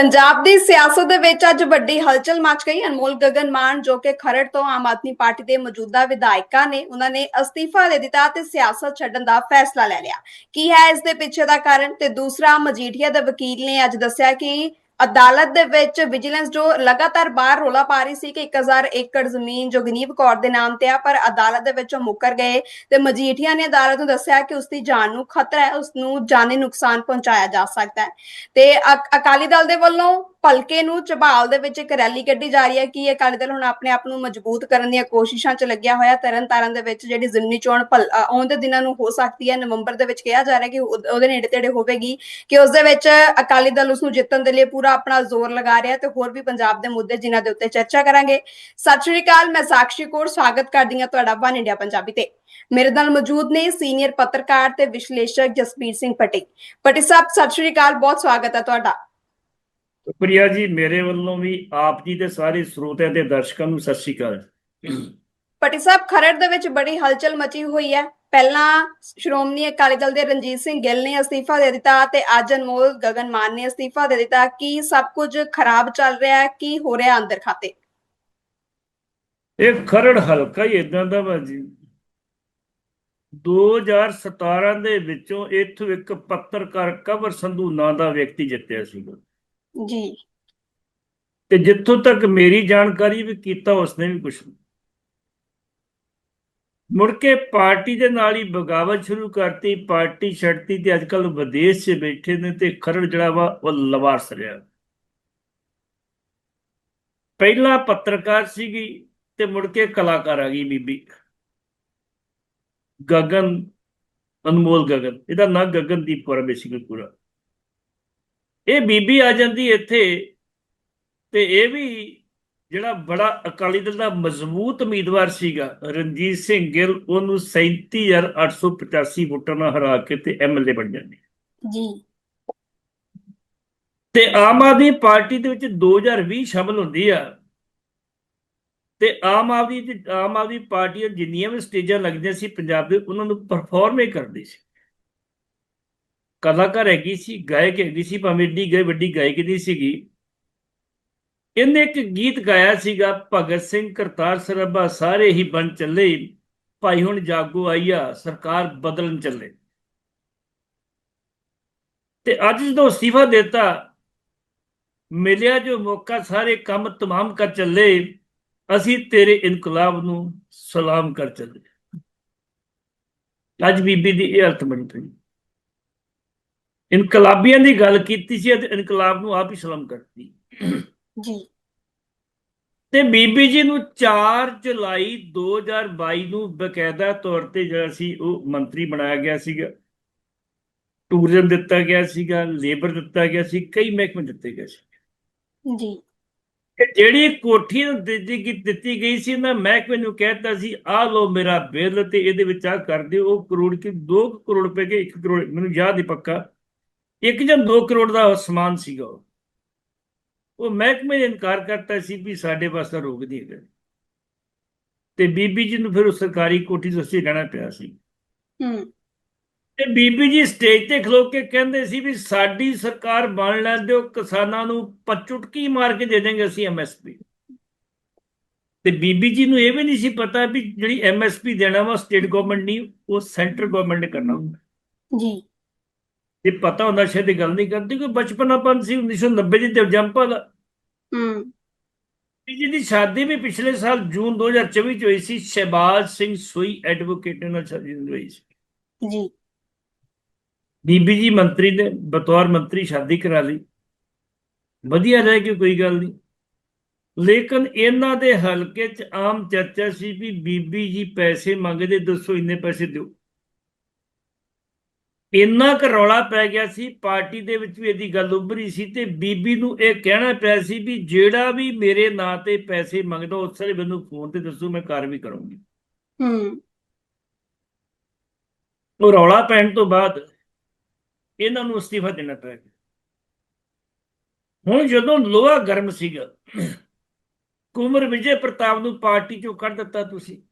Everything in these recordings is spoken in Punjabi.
ਪੰਜਾਬ ਦੀ ਸਿਆਸਤ ਦੇ ਵਿੱਚ ਅੱਜ ਵੱਡੀ ਹਲਚਲ ਮਚ ਗਈ। ਅਨਮੋਲ ਗਗਨ ਮਾਨ ਜੋ ਕਿ ਖਰੜ ਤੋਂ ਆਮ ਆਦਮੀ ਪਾਰਟੀ ਦੇ ਮੌਜੂਦਾ ਵਿਧਾਇਕਾਂ ਨੇ, ਉਹਨਾਂ ਨੇ ਅਸਤੀਫਾ ਦੇ ਦਿੱਤਾ ਤੇ ਸਿਆਸਤ ਛੱਡਣ ਦਾ ਫੈਸਲਾ ਲੈ ਲਿਆ। ਕੀ ਹੈ ਇਸ ਦੇ ਪਿੱਛੇ ਦਾ ਕਾਰਨ? ਤੇ ਦੂਸਰਾ ਮਜੀਠੀਆ ਦੇ ਵਕੀਲ ਨੇ ਅੱਜ ਦੱਸਿਆ ਕਿ ਅਦਾਲਤ ਦੇ ਵਿੱਚ ਵਿਜੀਲੈਂਸ ਜੋ ਲਗਾਤਾਰ ਬਾਹਰ ਰੋਲਾ ਪਾ ਰਹੀ ਸੀ ਕਿ 1000 ਏਕੜ ਜ਼ਮੀਨ ਜੋ ਕੌਰ ਦੇ ਨਾਮ ਤੇ ਆ, ਪਰ ਅਦਾਲਤ ਦੇ ਵਿੱਚੋਂ ਮੁੱਕਰ ਗਏ ਤੇ ਮਜੀਠੀਆ ਨੇ ਅਦਾਲਤ ਨੂੰ ਦੱਸਿਆ ਕਿ ਉਸ ਦੀ ਜਾਨ ਨੂੰ ਖਤਰਾ ਹੈ ਉਸ ਨੂੰ ਜਾਨੀ ਨੁਕਸਾਨ ਪਹੁੰਚਾਇਆ ਜਾ ਸਕਦਾ ਹੈ। ਤੇ ਅਕਾਲੀ ਦਲ ਦੇ ਵੱਲੋਂ ਭਲਕੇ ਨੂੰ ਝਬਾਲ ਦੇ ਵਿੱਚ ਇੱਕ ਰੈਲੀ ਕੱਢੀ ਜਾ ਰਹੀ ਹੈ ਕਿ ਅਕਾਲੀ ਦਲ ਹੁਣ ਆਪਣੇ ਆਪ ਨੂੰ ਮਜ਼ਬੂਤ ਕਰਨ ਦੀਆਂ ਕੋਸ਼ਿਸ਼ਾਂ 'ਚ ਲੱਗਿਆ ਹੋਇਆ। ਤਰਨ ਤਾਰਨ ਦੇ ਵਿੱਚ ਜਿਹੜੀ ਜ਼ਿਮਨੀ ਚੋਣ ਭਲ- ਅ, ਦਿਨਾਂ ਨੂੰ ਹੋ ਸਕਦੀ ਹੈ। ਨਵੰਬਰ ਦੇ ਵਿੱਚ ਕਿਹਾ ਜਾ ਰਿਹਾ ਕਿ ਉਹਦੇ ਨੇੜੇ ਤੇੜੇ ਹੋਵੇਗੀ ਕਿ ਉਸ ਦੇ ਵਿੱਚ ਅਕਾਲੀ ਦਲ ਉਸ ਨੂੰ ਜਿੱਤਣ ਦੇ ਲਈ ਪੂਰਾ ਆਪਣਾ ਜ਼ੋਰ ਲਗਾ ਰਿਹਾ ਤੇ ਹੋਰ ਵੀ ਪੰਜਾਬ ਦੇ ਮੁੱਦੇ ਜਿਨ੍ਹਾਂ ਦੇ ਉੱਤੇ ਚਰਚਾ ਕਰਾਂਗੇ। ਸਤਿ ਸ਼੍ਰੀ ਅਕਾਲ ਮੈਂ ਸਾਕਸ਼ੀ ਕੌਰ। ਸਵਾਗਤ ਕਰਦੀ ਹਾਂ ਤੁਹਾਡਾ ਵਨ ਇੰਡੀਆ ਪੰਜਾਬੀ ਤੇ। ਮੇਰੇ ਨਾਲ ਮੌਜੂਦ ਨੇ ਸੀਨੀਅਰ ਪੱਤਰਕਾਰ ਤੇ ਵਿਸ਼ਲੇਸ਼ਕ ਜਸਪੀਰ ਸਿੰਘ ਪਟੇ ਪਟੇ ਸਾਹਿਬ ਸਤਿ ਸ਼੍ਰੀ ਅਕਾਲ। ਬਹੁਤ ਸਵਾਗਤ ਹੈ ਤੁਹਾਡਾ। ਪ੍ਰਿਆ ਜੀ ਮੇਰੇ ਵੱਲੋਂ ਵੀ ਆਪ ਜੀ ਦੇ ਸਾਰੇ ਸਰੋਤਿਆਂ ਤੇ ਦਰਸ਼ਕਾਂ ਨੂੰ ਸਤਿ ਸ਼੍ਰੀ ਅਕਾਲ। ਪਟੇ ਸਾਹਿਬ ਖਰੜ ਦੇ ਵਿੱਚ ਬੜੀ ਹਲਚਲ ਮਚੀ ਹੋਈ ਹੈ। ਪਹਿਲਾਂ ਸ਼੍ਰੋਮਣੀ ਅਕਾਲੀ ਦਲ ਦੇ ਰਣਜੀਤ ਸਿੰਘ ਗਿੱਲ ਨੇ ਅਸਤੀਫਾ ਦੇ ਦਿੱਤਾ ਤੇ ਅੱਜ ਅਨਮੋਲ ਗਗਨ ਮਾਨ ਨੇ ਅਸਤੀਫਾ ਦੇ ਦਿੱਤਾ। ਕੀ ਸਭ ਕੁਝ ਖਰਾਬ ਚੱਲ ਰਿਹਾ ਹੈ? ਕੀ ਹੋ ਰਿਹਾ ਅੰਦਰ ਖਾਤੇ? ਇਹ ਖਰੜ ਹਲਕਾ ਹੀ ਇਦਾਂ ਦਾ ਵਾ ਜੀ। 2017 ਦੇ ਵਿੱਚੋਂ ਇੱਥੋਂ ਇੱਕ ਪੱਤਰਕਾਰ ਕਵਰ ਸੰਧੂ ਨਾਂ ਦਾ ਵਿਅਕਤੀ ਜਿੱਤਿਆ ਸੀਗਾ। ਜੀ। ਤੇ ਜਿੱਥੋਂ ਤੱਕ ਮੇਰੀ ਜਾਣਕਾਰੀ ਵੀ ਕੀਤਾ, ਉਸਨੇ ਵੀ ਕੁਝ ਮੁੜ ਕੇ ਪਾਰਟੀ ਦੇ ਨਾਲ ਹੀ ਬਗਾਵਤ ਸ਼ੁਰੂ ਕਰਤੀ। ਪਾਰਟੀ ਛੱਡਤੀ ਤੇ ਅੱਜ ਕੱਲ ਵਿਦੇਸ਼ 'ਚ ਬੈਠੇ ਨੇ ਤੇ ਖਰੜ ਜਿਹੜਾ ਵਾ ਉਹ ਲਵਾਰਸ ਰਿਹਾ। ਪਹਿਲਾ ਪੱਤਰਕਾਰ ਸੀਗੀ ਤੇ ਮੁੜ ਕੇ ਕਲਾਕਾਰ ਆ ਗਈ ਬੀਬੀ। ਗਗਨ, ਅਨਮੋਲ ਗਗਨ। ਇਹਦਾ ਨਾਂ ਗਗਨਦੀਪ ਕੌਰ ਬੇਸਿਕਲੀ ਪੂਰਾ। ਇਹ ਬੀਬੀ ਆ ਜਾਂਦੀ ਇੱਥੇ ਤੇ ਇਹ ਵੀ ਜਿਹੜਾ ਬੜਾ ਅਕਾਲੀ ਦਲ ਦਾ ਮਜ਼ਬੂਤ ਉਮੀਦਵਾਰ ਸੀਗਾ ਰਣਜੀਤ ਸਿੰਘ ਗਿੱਲ ਉਹਨੂੰ 37885 ਵੋਟਾਂ ਨਾਲ ਹਰਾ ਕੇ ਤੇ ਐਮਐਲਏ ਬਣ ਜਾਂਦੇ। ਜੀ। ਤੇ ਆਮ ਆਦਮੀ ਪਾਰਟੀ ਦੇ ਵਿੱਚ 2020 ਸ਼ਾਮਲ ਹੁੰਦੀ ਆ। ਤੇ ਆਮ ਆਦਮੀ ਆਮ ਆਦਮੀ ਪਾਰਟੀ ਜਿੰਨੀਆਂ ਵੀ ਸਟੇਜਾਂ ਲੱਗਦੀਆਂ ਸੀ ਪੰਜਾਬ ਦੇ ਉਹਨਾਂ ਨੂੰ ਪਰਫਾਰਮ ਹੀ ਕਰਦੀ ਸੀ। ਕਲਾਕਾਰ ਹੈਗੀ ਸੀ, ਗਾਇਕ ਹੈਗੀ ਸੀ, ਭਾਵੇਂ ਏਡੀ ਗਏ ਵੱਡੀ ਗਾਇਕ ਦੀ ਸੀਗੀ। ਇਹਨੇ ਇੱਕ ਗੀਤ ਗਾਇਆ ਸੀਗਾ, ਭਗਤ ਸਿੰਘ ਕਰਤਾਰ ਸਰਬਾ ਸਾਰੇ ਹੀ ਬਣ ਚੱਲੇ, ਭਾਈ ਹੁਣ ਜਾਗੋ ਆਈਆ, ਸਰਕਾਰ ਬਦਲਣ ਚੱਲੇ। ਤੇ ਅੱਜ ਜਦੋਂ ਅਸਤੀਫਾ ਦਿੱਤਾ, ਮਿਲਿਆ ਜੋ ਮੌਕਾ, ਸਾਰੇ ਕੰਮ ਤਮਾਮ ਕਰ ਚੱਲੇ, ਅਸੀਂ ਤੇਰੇ ਇਨਕਲਾਬ ਨੂੰ ਸਲਾਮ ਕਰ ਚੱਲੇ। ਅੱਜ ਬੀਬੀ ਦੀ ਇਹ ਅਰਥ ਬਣੀ ਪਈ। ਇਨਕਲਾਬੀਆਂ ਦੀ ਗੱਲ ਕੀਤੀ ਸੀ ਅਤੇ ਇਨਕਲਾਬ ਨੂੰ ਆਪ ਹੀ ਸਲਾਮ ਕਰਤੀ। ਜੀ। ਤੇ ਬੀਬੀ ਜੀ ਨੂੰ 4 ਜੁਲਾਈ 2022 ਨੂੰ ਬਕਾਇਦਾ ਤੌਰ ਤੇ ਜਿਹੜਾ ਸੀ ਉਹ ਮੰਤਰੀ ਬਣਾਇਆ ਗਿਆ ਸੀਗਾ। ਟੂਰਿਜ਼ਮ ਦਿੱਤਾ ਗਿਆ ਸੀਗਾ ਲੇਬਰ ਦਿੱਤਾ ਗਿਆ ਸੀ ਕਈ ਮਹਿਕਮੇ ਦਿੱਤੇ ਗਏ ਸੀ। ਜੀ। ਤੇ ਜਿਹੜੀ ਕੋਠੀ ਨੂੰ ਦਿੱਤੀ ਗਈ ਦਿੱਤੀ ਗਈ ਸੀ ਨਾ ਮਹਿਕਮੇ ਨੂੰ ਕਹਿਤਾ ਸੀ ਆ ਲੋ ਮੇਰਾ ਬਿੱਲ ਤੇ ਇਹਦੇ ਵਿੱਚ ਆ ਕਰ ਦਿਓ ਉਹ ਕਰੋੜ ਕੀ 2 ਕਰੋੜ ਰੁਪਏ ਕੇ 1 ਕਰੋੜ ਮੈਨੂੰ ਯਾਦ ਨਹੀਂ ਪੱਕਾ। ਇੱਕ ਜਾਂ 2 ਕਰੋੜ ਦਾ ਸਮਾਨ ਸੀਗਾ ਉਹ। ਮਹਿਕਮੇ ਨੇ ਇਨਕਾਰ ਕਰਤਾ ਸੀ ਵੀ ਸਾਡੇ ਪਾਸ ਤਾਂ ਰੋਕ ਨਹੀਂ ਹੈਗਾ ਤੇ ਬੀਬੀ ਜੀ ਨੂੰ ਫਿਰ ਉਹ ਸਰਕਾਰੀ ਕੋਠੀ ਤੋਂ ਅਸੀਂ ਰਹਿਣਾ ਪਿਆ ਸੀ। ਹੂੰ। ਤੇ ਬੀਬੀ ਜੀ ਸਟੇਜ ਤੇ ਖਲੋ ਕੇ ਕਹਿੰਦੇ ਸੀ ਵੀ ਸਾਡੀ ਸਰਕਾਰ ਬਣ ਲੈਣ ਦਿਓ ਕਿਸਾਨਾਂ ਨੂੰ ਪਚੁਟਕੀ ਮਾਰ ਕੇ ਦੇ ਦੇਂਗੇ ਅਸੀਂ ਐਮਐਸਪੀ ਤੇ ਬੀਬੀ ਜੀ ਨੂੰ ਇਹ ਵੀ ਨਹੀਂ ਸੀ ਪਤਾ ਵੀ ਜਿਹੜੀ ਐਮਐਸਪੀ ਦੇਣਾ ਵਾ ਸਟੇਟ ਗਵਰਨਮੈਂਟ ਨਹੀਂ ਉਹ ਸੈਂਟਰ ਗਵਰਨਮੈਂਟ ਨੇ ਕਰਨਾ ਹੁੰਦਾ। ਜੀ। ਜੇ ਪਤਾ ਹੁੰਦਾ ਸ਼ਾਇਦ ਇਹ ਗੱਲ ਨਹੀਂ ਕਰਦੀ ਕੋਈ ਬਚਪਨਾਪਨ ਸੀ 1990 ਦੀ ਤੇ ਜੰਪਾ ਦਾ ਹੂੰ। ਜੀ ਦੀ ਸ਼ਾਦੀ ਵੀ ਪਿਛਲੇ ਸਾਲ ਜੂਨ 2024 ਚ ਹੋਈ ਸੀ ਸ਼ਹਿਬਾਜ਼ ਸਿੰਘ ਸੋਈ ਐਡਵੋਕੇਟ ਨਾਲ ਸ਼ਾਦੀ ਹੋਈ ਸੀ। ਜੀ। ਬੀਬੀ ਜੀ ਮੰਤਰੀ ਨੇ ਬਤੌਰ ਮੰਤਰੀ ਸ਼ਾਦੀ ਕਰਾ ਲਈ। ਵਧੀਆ ਰਹਿ ਗਈ ਕੋਈ ਗੱਲ ਨਹੀਂ। ਲੇਕਿਨ ਇਹਨਾਂ ਦੇ ਹਲਕੇ 'ਚ ਆਮ ਚਰਚਾ ਸੀ ਵੀ ਬੀਬੀ ਜੀ ਪੈਸੇ ਮੰਗਦੇ ਦੱਸੋ ਇੰਨੇ ਪੈਸੇ ਦਿਓ। ਇੰਨਾ ਕੁ ਰੌਲਾ ਪੈ ਗਿਆ ਸੀ ਪਾਰਟੀ ਦੇ ਵਿੱਚ ਵੀ ਇਹਦੀ ਗੱਲ ਉੱਭਰੀ ਸੀ ਤੇ ਬੀਬੀ ਨੂੰ ਇਹ ਕਹਿਣਾ ਪਿਆ ਸੀ ਵੀ ਜਿਹੜਾ ਵੀ ਮੇਰੇ ਨਾਂ ਤੇ ਪੈਸੇ ਮੰਗਦਾ ਉਸ ਵੇਲੇ ਮੈਨੂੰ ਫੋਨ ਤੇ ਦੱਸੋ ਮੈਂ ਕਾਰਵਾਈ ਕਰੂੰਗੀ। ਹੂੰ। ਉਹ ਰੌਲਾ ਪੈਣ ਤੋਂ ਬਾਅਦ ਇਹਨਾਂ ਨੂੰ ਅਸਤੀਫਾ ਦੇਣਾ ਪਿਆ ਹੁਣ ਜਦੋਂ ਲੋਹਾ ਗਰਮ ਸੀਗਾ ਕੁਮਰ ਵਿਜੇ ਪ੍ਰਤਾਪ ਨੂੰ ਪਾਰਟੀ ਚੋਂ ਕੱਢ ਦਿੱਤਾ ਤੁਸੀਂ।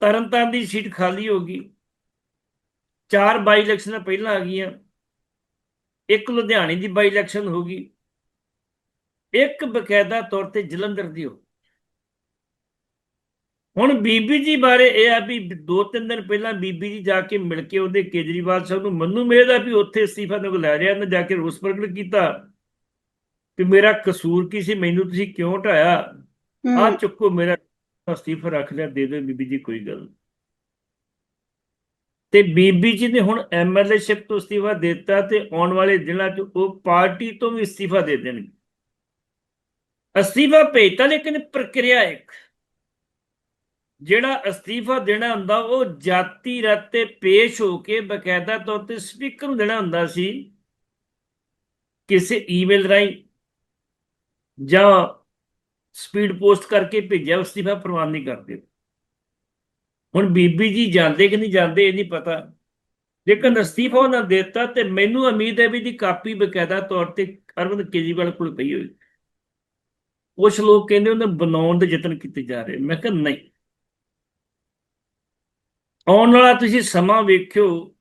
ਤਰਨਤਾਰਨ ਦੀ ਸੀਟ ਖਾਲੀ ਹੋ ਗਈ। ਚਾਰ ਬਾਈ ਇਲੈਕਸ਼ਨਾਂ ਪਹਿਲਾਂ ਆ ਗਈਆਂ। ਇੱਕ ਲੁਧਿਆਣੇ ਦੀ ਬਾਈ ਇਲੈਕਸ਼ਨ ਹੋ ਗਈ। ਇੱਕ ਬਕਾਇਦਾ ਤੌਰ ਤੇ ਜਲੰਧਰ ਦੀ ਹੋ ਹੁਣ ਬੀਬੀ ਜੀ ਬਾਰੇ ਇਹ ਆ ਵੀ ਦੋ ਤਿੰਨ ਦਿਨ ਪਹਿਲਾਂ ਬੀਬੀ ਜੀ ਜਾ ਕੇ ਮਿਲ ਕੇ ਉਹਦੇ ਕੇਜਰੀਵਾਲ ਸਾਹਿਬ ਨੂੰ ਮੰਨੂ ਮੇਦਾ ਵੀ ਉੱਥੇ ਅਸਤੀਫਾ ਨੂੰ ਲੈ ਰਿਹਾ ਨਾ ਜਾ ਕੇ ਰੋਸ ਪ੍ਰਗਟ ਕੀਤਾ। ਕਿ ਮੇਰਾ ਕਸੂਰ ਕੀ ਸੀ? ਮੈਨੂੰ ਤੁਸੀਂ ਕਿਉਂ ਢਾਇਆ ਆ ਚੁੱਕੋ ਮੇਰਾ ਅਸਤੀਫਾ ਰੱਖ ਲਿਆ ਦੇ ਦਿਓ ਬੀਬੀ ਜੀ ਕੋਈ ਗੱਲ ਨਹੀਂ। ਤੇ ਬੀਬੀ ਜੀ ਨੇ ਹੁਣ ਐਮਐਲਏਸ਼ਿਪ ਤੋਂ ਅਸਤੀਫਾ ਦਿੱਤਾ ਤੇ ਆਉਣ ਵਾਲੇ ਦਿਨਾਂ 'ਚ ਉਹ ਪਾਰਟੀ ਤੋਂ ਵੀ ਅਸਤੀਫਾ ਦੇ ਦੇਣਗੇ। ਅਸਤੀਫਾ ਭੇਜਤਾ ਲੇਕਿਨ ਪ੍ਰਕਿਰਿਆ ਇੱਕ, ਜਿਹੜਾ ਅਸਤੀਫਾ ਦੇਣਾ ਹੁੰਦਾ ਉਹ ਜਾਤੀ ਰਾਤੇ ਪੇਸ਼ ਹੋ ਕੇ ਬਕਾਇਦਾ ਤੌਰ ਤੇ ਸਪੀਕਰ ਨੂੰ ਦੇਣਾ ਹੁੰਦਾ ਸੀ। ਕਿਸੇ ਈਮੇਲ ਰਾਹੀਂ ਜਾਂ ਸਪੀਡ ਪੋਸਟ ਕਰਕੇ ਭੇਜਿਆ, ਅਸਤੀਫਾ ਪ੍ਰਵਾਨ ਨਹੀਂ ਕਰਦੇ। ਹੁਣ ਬੀਬੀ ਜੀ ਜਾਂਦੇ ਕਿ ਨਹੀਂ ਜਾਂਦੇ ਇਹ ਨਹੀਂ ਪਤਾ। ਲੇਕਿਨ ਅਸਤੀਫਾ ਉਹਨਾਂ ਨੇ ਦਿੱਤਾ ਤੇ ਮੈਨੂੰ ਉਮੀਦ ਹੈ ਵੀ ਦੀ ਕਾਪੀ ਬਕਾਇਦਾ ਤੌਰ ਤੇ ਅਰਵਿੰਦ ਕੇਜਰੀਵਾਲ ਕੋਲ ਪਈ ਹੋਈ। ਕੁਝ ਲੋਕ ਕਹਿੰਦੇ ਉਹਨਾਂ ਬਣਾਉਣ ਦੇ ਯਤਨ ਕੀਤੇ ਜਾ ਰਹੇ। ਮੈਂ ਕਿਹਾ ਨਹੀਂ। ਆਉਣ ਵਾਲਾ ਤੁਸੀਂ ਸਮਾਂ ਵੇਖਿਓ,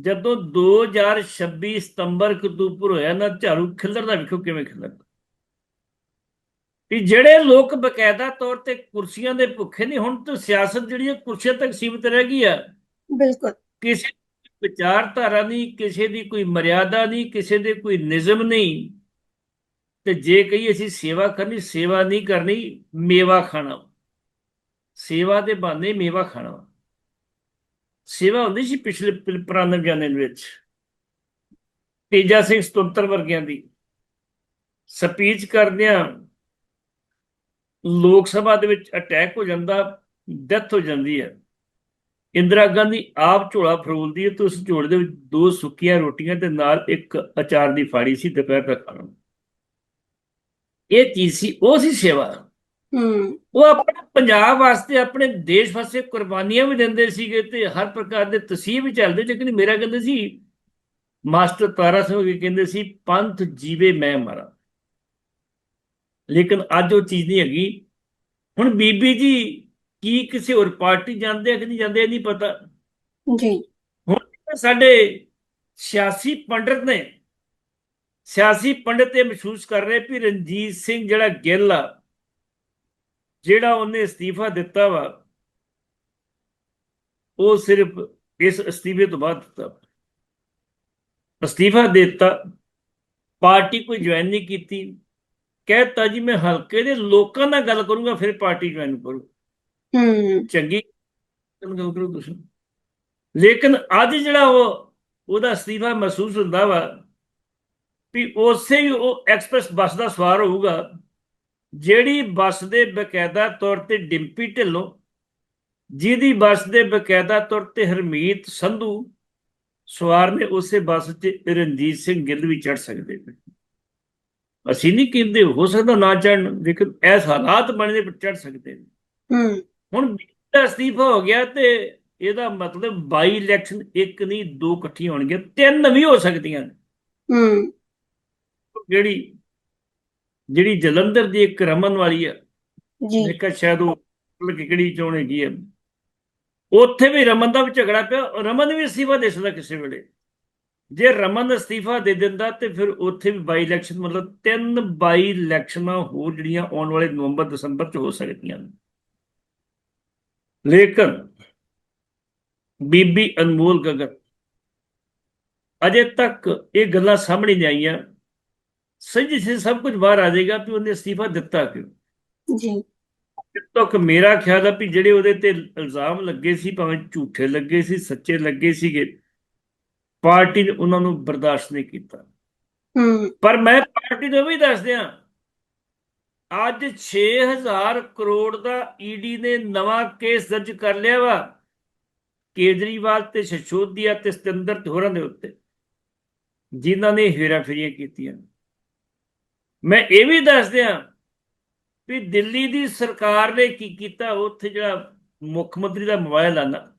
ਜਦੋਂ 2026 ਸਤੰਬਰ ਅਕਤੂਬਰ ਹੋਇਆ ਨਾ, ਝਾੜੂ ਖਿਲਰਦਾ ਵੇਖੋ ਕਿਵੇਂ ਖਿਲਰਦਾ ਵੀ ਜਿਹੜੇ ਲੋਕ ਬਕਾਇਦਾ ਤੌਰ ਤੇ ਕੁਰਸੀਆਂ ਦੇ ਭੁੱਖੇ ਨਹੀਂ ਹੁਣ ਤਾਂ ਸਿਆਸਤ ਜਿਹੜੀ ਹੈ ਕੁਰਸੀਆਂ ਤੱਕ ਸੀਮਿਤ ਰਹਿ ਗਈ ਆ ਬਿਲਕੁਲ। ਕਿਸੇ ਵਿਚਾਰਧਾਰਾ ਨਹੀਂ ਕਿਸੇ ਦੀ ਕੋਈ ਮਰਿਆਦਾ ਨਹੀਂ ਕਿਸੇ ਦੇ ਕੋਈ ਨਿਯਮ ਨਹੀਂ। ਤੇ ਜੇ ਕਹੀ ਅਸੀਂ ਸੇਵਾ ਕਰਨੀ ਸੇਵਾ ਨਹੀਂ ਕਰਨੀ ਮੇਵਾ ਖਾਣਾ। ਸੇਵਾ ਦੇ ਬਹਾਨੇ ਮੇਵਾ ਖਾਣਾ। ਸੇਵਾ ਹੁੰਦੀ ਸੀ ਪਿਛਲੇ ਪੁਰਾਣੇ ਗਿਆਨਾਂ ਵਿੱਚ। ਤੇਜਾ ਸਿੰਘ ਸੁਤੰਤਰ ਵਰਗਿਆਂ ਦੀ। ਸਪੀਚ ਕਰਦਿਆਂ ਲੋਕ ਸਭਾ ਦੇ ਵਿੱਚ ਅਟੈਕ ਹੋ ਜਾਂਦਾ ਡੈਥ ਹੋ ਜਾਂਦੀ ਹੈ। ਇੰਦਰਾ ਗਾਂਧੀ ਆਪ ਝੋਲਾ ਫਰੋਲਦੀ ਹੈ ਤੇ ਉਸ ਝੋਲੇ ਦੇ ਵਿੱਚ ਦੋ ਸੁੱਕੀਆਂ ਰੋਟੀਆਂ ਤੇ ਨਾਲ ਇੱਕ ਅਚਾਰ ਦੀ ਫਾੜੀ ਸੀ ਦੁਪਹਿਰ ਦਾ ਖਾਣਾ। ਇਹ ਚੀਜ਼ ਸੀ ਉਹ ਸੀ ਸੇਵਾ। ਉਹ ਆਪਣੇ ਪੰਜਾਬ ਵਾਸਤੇ ਆਪਣੇ ਦੇਸ਼ ਵਾਸਤੇ ਕੁਰਬਾਨੀਆਂ ਵੀ ਦਿੰਦੇ ਸੀਗੇ ਤੇ ਹਰ ਪ੍ਰਕਾਰ ਦੇ ਤਸੀਹ ਵੀ ਚੱਲਦੇ ਲੇਕਿਨ ਮੇਰਾ ਕਹਿੰਦੇ ਸੀ ਮਾਸਟਰ ਤਾਰਾ ਸਿੰਘ ਵੀ ਕਹਿੰਦੇ ਸੀ ਪੰਥ ਜੀਵੇ ਮੈਂ ਮਰਾਂ। ਲੇਕਿਨ ਅੱਜ ਉਹ ਚੀਜ਼ ਨਹੀਂ ਹੈਗੀ। ਹੁਣ ਬੀਬੀ ਜੀ ਕੀ ਕਿਸੇ ਹੋਰ ਪਾਰਟੀ ਜਾਂਦੇ ਆ ਕਿ ਨਹੀਂ ਜਾਂਦੇ ਨਹੀਂ ਪਤਾ। ਜੀ। ਸਾਡੇ ਸਿਆਸੀ ਪੰਡਤ ਨੇ ਸਿਆਸੀ ਪੰਡਤ ਇਹ ਮਹਿਸੂਸ ਕਰ ਰਹੇ ਵੀ ਰਣਜੀਤ ਸਿੰਘ ਜਿਹੜਾ ਗਿੱਲ ਆ ਜਿਹੜਾ ਉਹਨੇ ਅਸਤੀਫਾ ਦਿੱਤਾ ਵਾ ਉਹ ਸਿਰਫ ਇਸ ਅਸਤੀਫੇ ਤੋਂ ਬਾਅਦ ਦਿੱਤਾ। ਅਸਤੀਫਾ ਦਿੱਤਾ ਪਾਰਟੀ ਕੋਈ ਜੁਆਇਨ ਨਹੀਂ ਕੀਤੀ। ਕਹਿਤਾ ਜੀ ਮੈਂ ਹਲਕੇ ਦੇ ਲੋਕਾਂ ਨਾਲ ਗੱਲ ਕਰੂੰਗਾ ਫਿਰ ਪਾਰਟੀ ਜੁਆਇਨ ਕਰੂ। ਹਮ ਚੰਗੀ। ਗੱਲ ਕਰੋ ਤੁਸੀਂ ਲੇਕਿਨ ਅੱਜ ਜਿਹੜਾ ਉਹ ਉਹਦਾ ਅਸਤੀਫਾ ਮਹਿਸੂਸ ਹੁੰਦਾ ਵਾ ਵੀ ਉਸੇ ਹੀ ਉਹ ਐਕਸਪ੍ਰੈਸ ਬੱਸ ਦਾ ਸਵਾਰ ਹੋਊਗਾ ਜਿਹੜੀ ਬੱਸ ਦੇ ਬਕਾਇਦਾ ਤੌਰ ਤੇ ਡਿੰਪੀ ਢਿੱਲੋਂ ਜਿਹਦੀ ਬੱਸ ਦੇ ਬਕਾਇਦਾ ਤੌਰ ਤੇ ਹਰਮੀਤ ਸੰਧੂ ਸਵਾਰ ਨੇ ਉਸੇ ਬੱਸ 'ਚ ਰਣਜੀਤ ਸਿੰਘ ਗਿੱਲ ਵੀ ਚੜ ਸਕਦੇ ਨੇ। ਅਸੀਂ ਨਹੀਂ ਕਹਿੰਦੇ ਹੋ ਸਕਦਾ ਨਾ ਚੜਨ ਲੇਕਿਨ ਐਸ ਹਾਲਾਤ ਬਣੇ ਨੇ ਚੜ ਸਕਦੇ ਨੇ। ਹਮ ਹੁਣ ਦਾ ਅਸਤੀਫਾ ਹੋ ਗਿਆ ਤੇ ਇਹਦਾ ਮਤਲਬ ਬਾਈ ਇਲੈਕਸ਼ਨ ਇੱਕ ਨਹੀਂ ਦੋ ਇਕੱਠੀਆਂ ਹੋਣਗੀਆਂ ਤਿੰਨ ਵੀ ਹੋ ਸਕਦੀਆਂ ਨੇ। ਹਮ ਜਿਹੜੀ ਜਿਹੜੀ ਜਲੰਧਰ ਦੀ ਇੱਕ ਰਮਨ ਵਾਲੀ ਆ ਜੀ। ਇੱਕ ਸ਼ਾਇਦ ਉਹ ਕਿਹੜੀ ਚੋਣ ਹੈਗੀ ਆ। ਉੱਥੇ ਵੀ ਰਮਨ ਦਾ ਵੀ ਝਗੜਾ ਪਿਆ ਰਮਨ ਵੀ ਅਸਤੀਫਾ ਦੇ ਸਕਦਾ ਕਿਸੇ ਵੇਲੇ। ਜੇ ਰਮਨ ਅਸਤੀਫਾ ਦੇ ਦਿੰਦਾ ਤੇ ਫਿਰ ਉੱਥੇ ਵੀ ਬਾਈ ਇਲੈਕਸ਼ਨ ਮਤਲਬ ਤਿੰਨ ਬਾਈ ਇਲੈਕਸ਼ਨਾਂ ਹੋਰ ਜਿਹੜੀਆਂ ਆਉਣ ਵਾਲੇ ਨਵੰਬਰ ਦਸੰਬਰ ਚ ਹੋ ਸਕਦੀਆਂ ਨੇ। ਲੇਕਿਨ ਬੀਬੀ ਅਨਮੋਲ ਗਗਨ ਅਜੇ ਤੱਕ ਇਹ ਗੱਲਾਂ ਸਾਹਮਣੇ ਨਹੀਂ ਆਈਆਂ। ਸਹੀ ਸੇ ਸਭ ਕੁਝ ਬਾਹਰ ਆ ਜਾਏਗਾ ਵੀ ਉਹਨੇ ਅਸਤੀਫਾ ਦਿੱਤਾ ਕਿਉਂ? ਜੀ। ਤੱਕ ਮੇਰਾ ਖਿਆਲ ਆ ਵੀ ਜਿਹੜੇ ਉਹਦੇ ਤੇ ਇਲਜ਼ਾਮ ਲੱਗੇ ਸੀ ਭਾਵੇਂ ਝੂਠੇ ਲੱਗੇ ਸੀ ਸੱਚੇ ਲੱਗੇ ਸੀਗੇ ਪਾਰਟੀ ਨੇ ਉਹਨਾਂ ਨੂੰ ਬਰਦਾਸ਼ਤ ਨਹੀਂ ਕੀਤਾ। ਪਰ ਮੈਂ ਪਾਰਟੀ ਨੂੰ ਵੀ ਦੱਸ ਦਿਆਂ ਅੱਜ 6000 ਕਰੋੜ ਦਾ ਈਡੀ ਨੇ ਨਵਾਂ ਕੇਸ ਦਰਜ ਕਰ ਲਿਆ ਵਾ ਕੇਜਰੀਵਾਲ ਤੇ ਸ਼ਸ਼ੋਦੀਆ ਤੇ ਸਤਿੰਦਰ ਤੇ ਹੋਰਾਂ ਦੇ ਉੱਤੇ ਜਿਨ੍ਹਾਂ ਨੇ ਹੇਰਾਫੇਰੀਆਂ ਕੀਤੀਆਂ। ਮੈਂ ਇਹ ਵੀ ਦੱਸ ਦਿਆਂ ਵੀ ਦਿੱਲੀ ਦੀ ਸਰਕਾਰ ਨੇ ਕੀ ਕੀਤਾ ਉੱਥੇ ਜਿਹੜਾ ਮੁੱਖ ਮੰਤਰੀ ਦਾ ਮੋਬਾਈਲ ਆਣਾ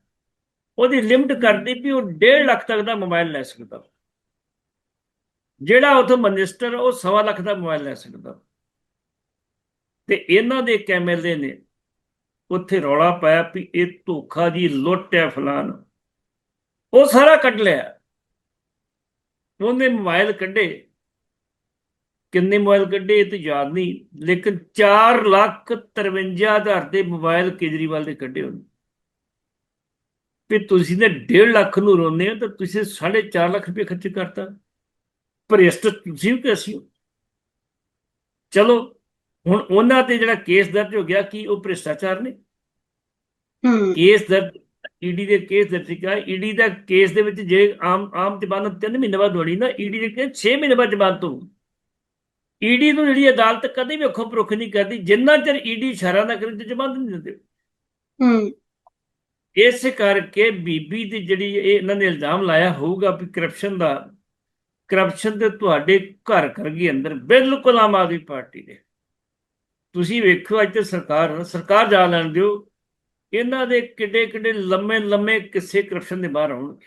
ਉਹਦੀ ਲਿਮਟ ਕਰਦੀ ਵੀ ਉਹ 1.5 ਲੱਖ ਤੱਕ ਦਾ ਮੋਬਾਈਲ ਲੈ ਸਕਦਾ। ਜਿਹੜਾ ਉਥੇ ਮਿਨਿਸਟਰ, ਉਹ ਸਵਾ ਲੱਖ ਦਾ ਮੋਬਾਈਲ ਲੈ ਸਕਦਾ। ਤੇ ਇਹਨਾਂ ਦੇ ਇੱਕ ਐਮਐਲਏ ਨੇ ਉੱਥੇ ਰੌਲਾ ਪਾਇਆ ਵੀ ਇਹ ਧੋਖਾ ਜੀ ਲੁੱਟ ਹੈ ਫਲਾਨ ਉਹ ਸਾਰਾ ਕੱਢ ਲਿਆ। ਉਹਨੇ ਮੋਬਾਈਲ ਕੱਢੇ। ਕਿੰਨੇ ਮੋਬਾਈਲ ਕੱਢੇ ਇਹ ਤਾਂ ਯਾਦ ਨਹੀਂ, ਲੇਕਿਨ 4 ਲੱਖ 53 ਹਜ਼ਾਰ ਦੇ ਮੋਬਾਈਲ ਕੇਜਰੀਵਾਲ ਦੇ ਕੱਢੇ ਉਹਨੇ। ਵੀ ਤੁਸੀਂ ਨੇ 1.5 ਲੱਖ ਨੂੰ ਰੋਨੇ ਹੋ ਤਾਂ ਤੁਸੀਂ 4.5 ਲੱਖ ਰੁਪਏ ਖਰਚ ਕਰਤਾ। ਭ੍ਰਿਸ਼ਟ ਤੁਸੀਂ ਕਿਸੀ ਹੋ ਚਲੋ ਹੁਣ ਉਹਨਾਂ ਤੇ ਜਿਹੜਾ ਕੇਸ ਦਰਜ ਹੋ ਗਿਆ ਕਿ ਉਹ ਭ੍ਰਿਸ਼ਟਾਚਾਰ ਨੇ? ਹੂੰ। ਕੇਸ ਦਰਜ ਈਡੀ ਦੇ ਕੇਸ ਦਰਜ ਕੀਤਾ ਈਡੀ ਦਾ ਕੇਸ ਦੇ ਵਿੱਚ ਜੇ ਆਮ ਆਮ ਜ਼ਮਾਨਤ 3 ਮਹੀਨੇ ਬਾਅਦ ਹੋਣੀ ਨਾ ਈਡੀ ਦੇ ਕੇਸ 6 ਮਹੀਨੇ ਬਾਅਦ ਜ਼ਮਾਨਤ ਹੋਊ ਈਡੀ ਨੂੰ ਜਿਹੜੀ ਅਦਾਲਤ ਕਦੇ ਵੀ ਅੱਖੋਂ ਪਰੁੱਖ ਨਹੀਂ ਕਰਦੀ ਜਿੰਨਾ ਚਿਰ ਈਡੀ ਇਸ਼ਾਰਾ ਨਾ ਕਰੇ ਤੇ ਜ਼ਮਾਨਤ ਨਹੀਂ ਦਿੰਦੇ। ਹੂੰ। ਇਸ ਕਰਕੇ ਬੀਬੀ ਦੀ ਜਿਹੜੀ ਇਹ ਇਹਨਾਂ ਨੇ ਇਲਜ਼ਾਮ ਲਾਇਆ ਹੋਊਗਾ ਵੀ ਕਰਪਸ਼ਨ ਦਾ ਕਰਪਸ਼ਨ ਤੇ ਤੁਹਾਡੇ ਘਰ ਕਰ ਗਈ ਅੰਦਰ ਬਿਲਕੁਲ ਆਮ ਆਦਮੀ ਪਾਰਟੀ ਦੇ ਤੁਸੀਂ ਵੇਖੋ ਅੱਜ ਤੇ ਸਰਕਾਰ ਸਰਕਾਰ ਜਾ ਲੈਣ ਦਿਓ, ਇਹਨਾਂ ਦੇ ਕਿੱਡੇ ਕਿੱਡੇ ਲੰਮੇ ਲੰਮੇ ਕਿੱਸੇ ਕਰਪਸ਼ਨ ਦੇ ਬਾਹਰ ਆਉਣਗੇ।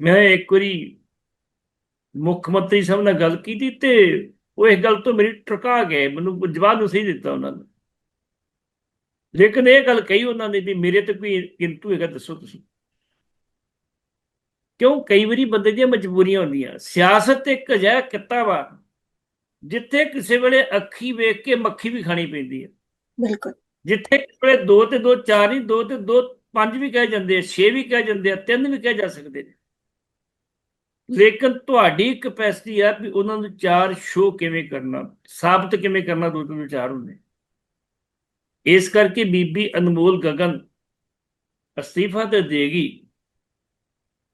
ਮੈਂ ਇੱਕ ਵਾਰੀ ਮੁੱਖ ਮੰਤਰੀ ਸਾਹਿਬ ਨਾਲ ਗੱਲ ਕੀਤੀ ਤੇ ਉਹ ਇਸ ਗੱਲ ਤੋਂ ਮੇਰੀ ਟਰਕਾ ਗਏ, ਮੈਨੂੰ ਜਵਾਬ ਨੂੰ ਸਹੀ ਦਿੱਤਾ ਉਹਨਾਂ ਨੇ। ਲੇਕਿਨ ਇਹ ਗੱਲ ਕਹੀ ਉਹਨਾਂ ਨੇ ਵੀ ਮੇਰੇ ਤੇ ਕੋਈ ਕਿੰਤੂ ਹੈਗਾ ਦੱਸੋ ਤੁਸੀਂ। ਕਿਉਂ? ਕਈ ਵਾਰੀ ਬੰਦੇ ਦੀਆਂ ਮਜਬੂਰੀਆਂ ਹੁੰਦੀਆਂ। ਸਿਆਸਤ ਇੱਕ ਅਜਿਹਾ ਕਿੱਤਾ ਵਾ ਜਿੱਥੇ ਕਿਸੇ ਵੇਲੇ ਅੱਖੀ ਵੇਖ ਕੇ ਮੱਖੀ ਵੀ ਖਾਣੀ ਪੈਂਦੀ ਹੈ। ਬਿਲਕੁਲ। ਜਿੱਥੇ ਕਿਸੇ ਦੋ ਤੇ ਦੋ ਚਾਰ ਨਹੀਂ ਦੋ ਤੇ ਦੋ ਪੰਜ ਵੀ ਕਹਿ ਜਾਂਦੇ ਆ ਛੇ ਵੀ ਕਹਿ ਜਾਂਦੇ ਆ ਤਿੰਨ ਵੀ ਕਹਿ ਜਾ ਸਕਦੇ ਨੇ। ਲੇਕਿਨ ਤੁਹਾਡੀ ਕਪੈਸਿਟੀ ਆ ਵੀ ਉਹਨਾਂ ਨੂੰ ਚਾਰ ਸ਼ੋ ਕਿਵੇਂ ਕਰਨਾ ਸਾਬਤ ਕਿਵੇਂ ਕਰਨਾ ਦੋ ਤੋਂ ਚਾਰ ਹੁੰਦੇ। ਇਸ ਕਰਕੇ ਬੀਬੀ ਅਨਮੋਲ ਗਗਨ ਅਸਤੀਫਾ ਤੇ ਦੇਗੀ।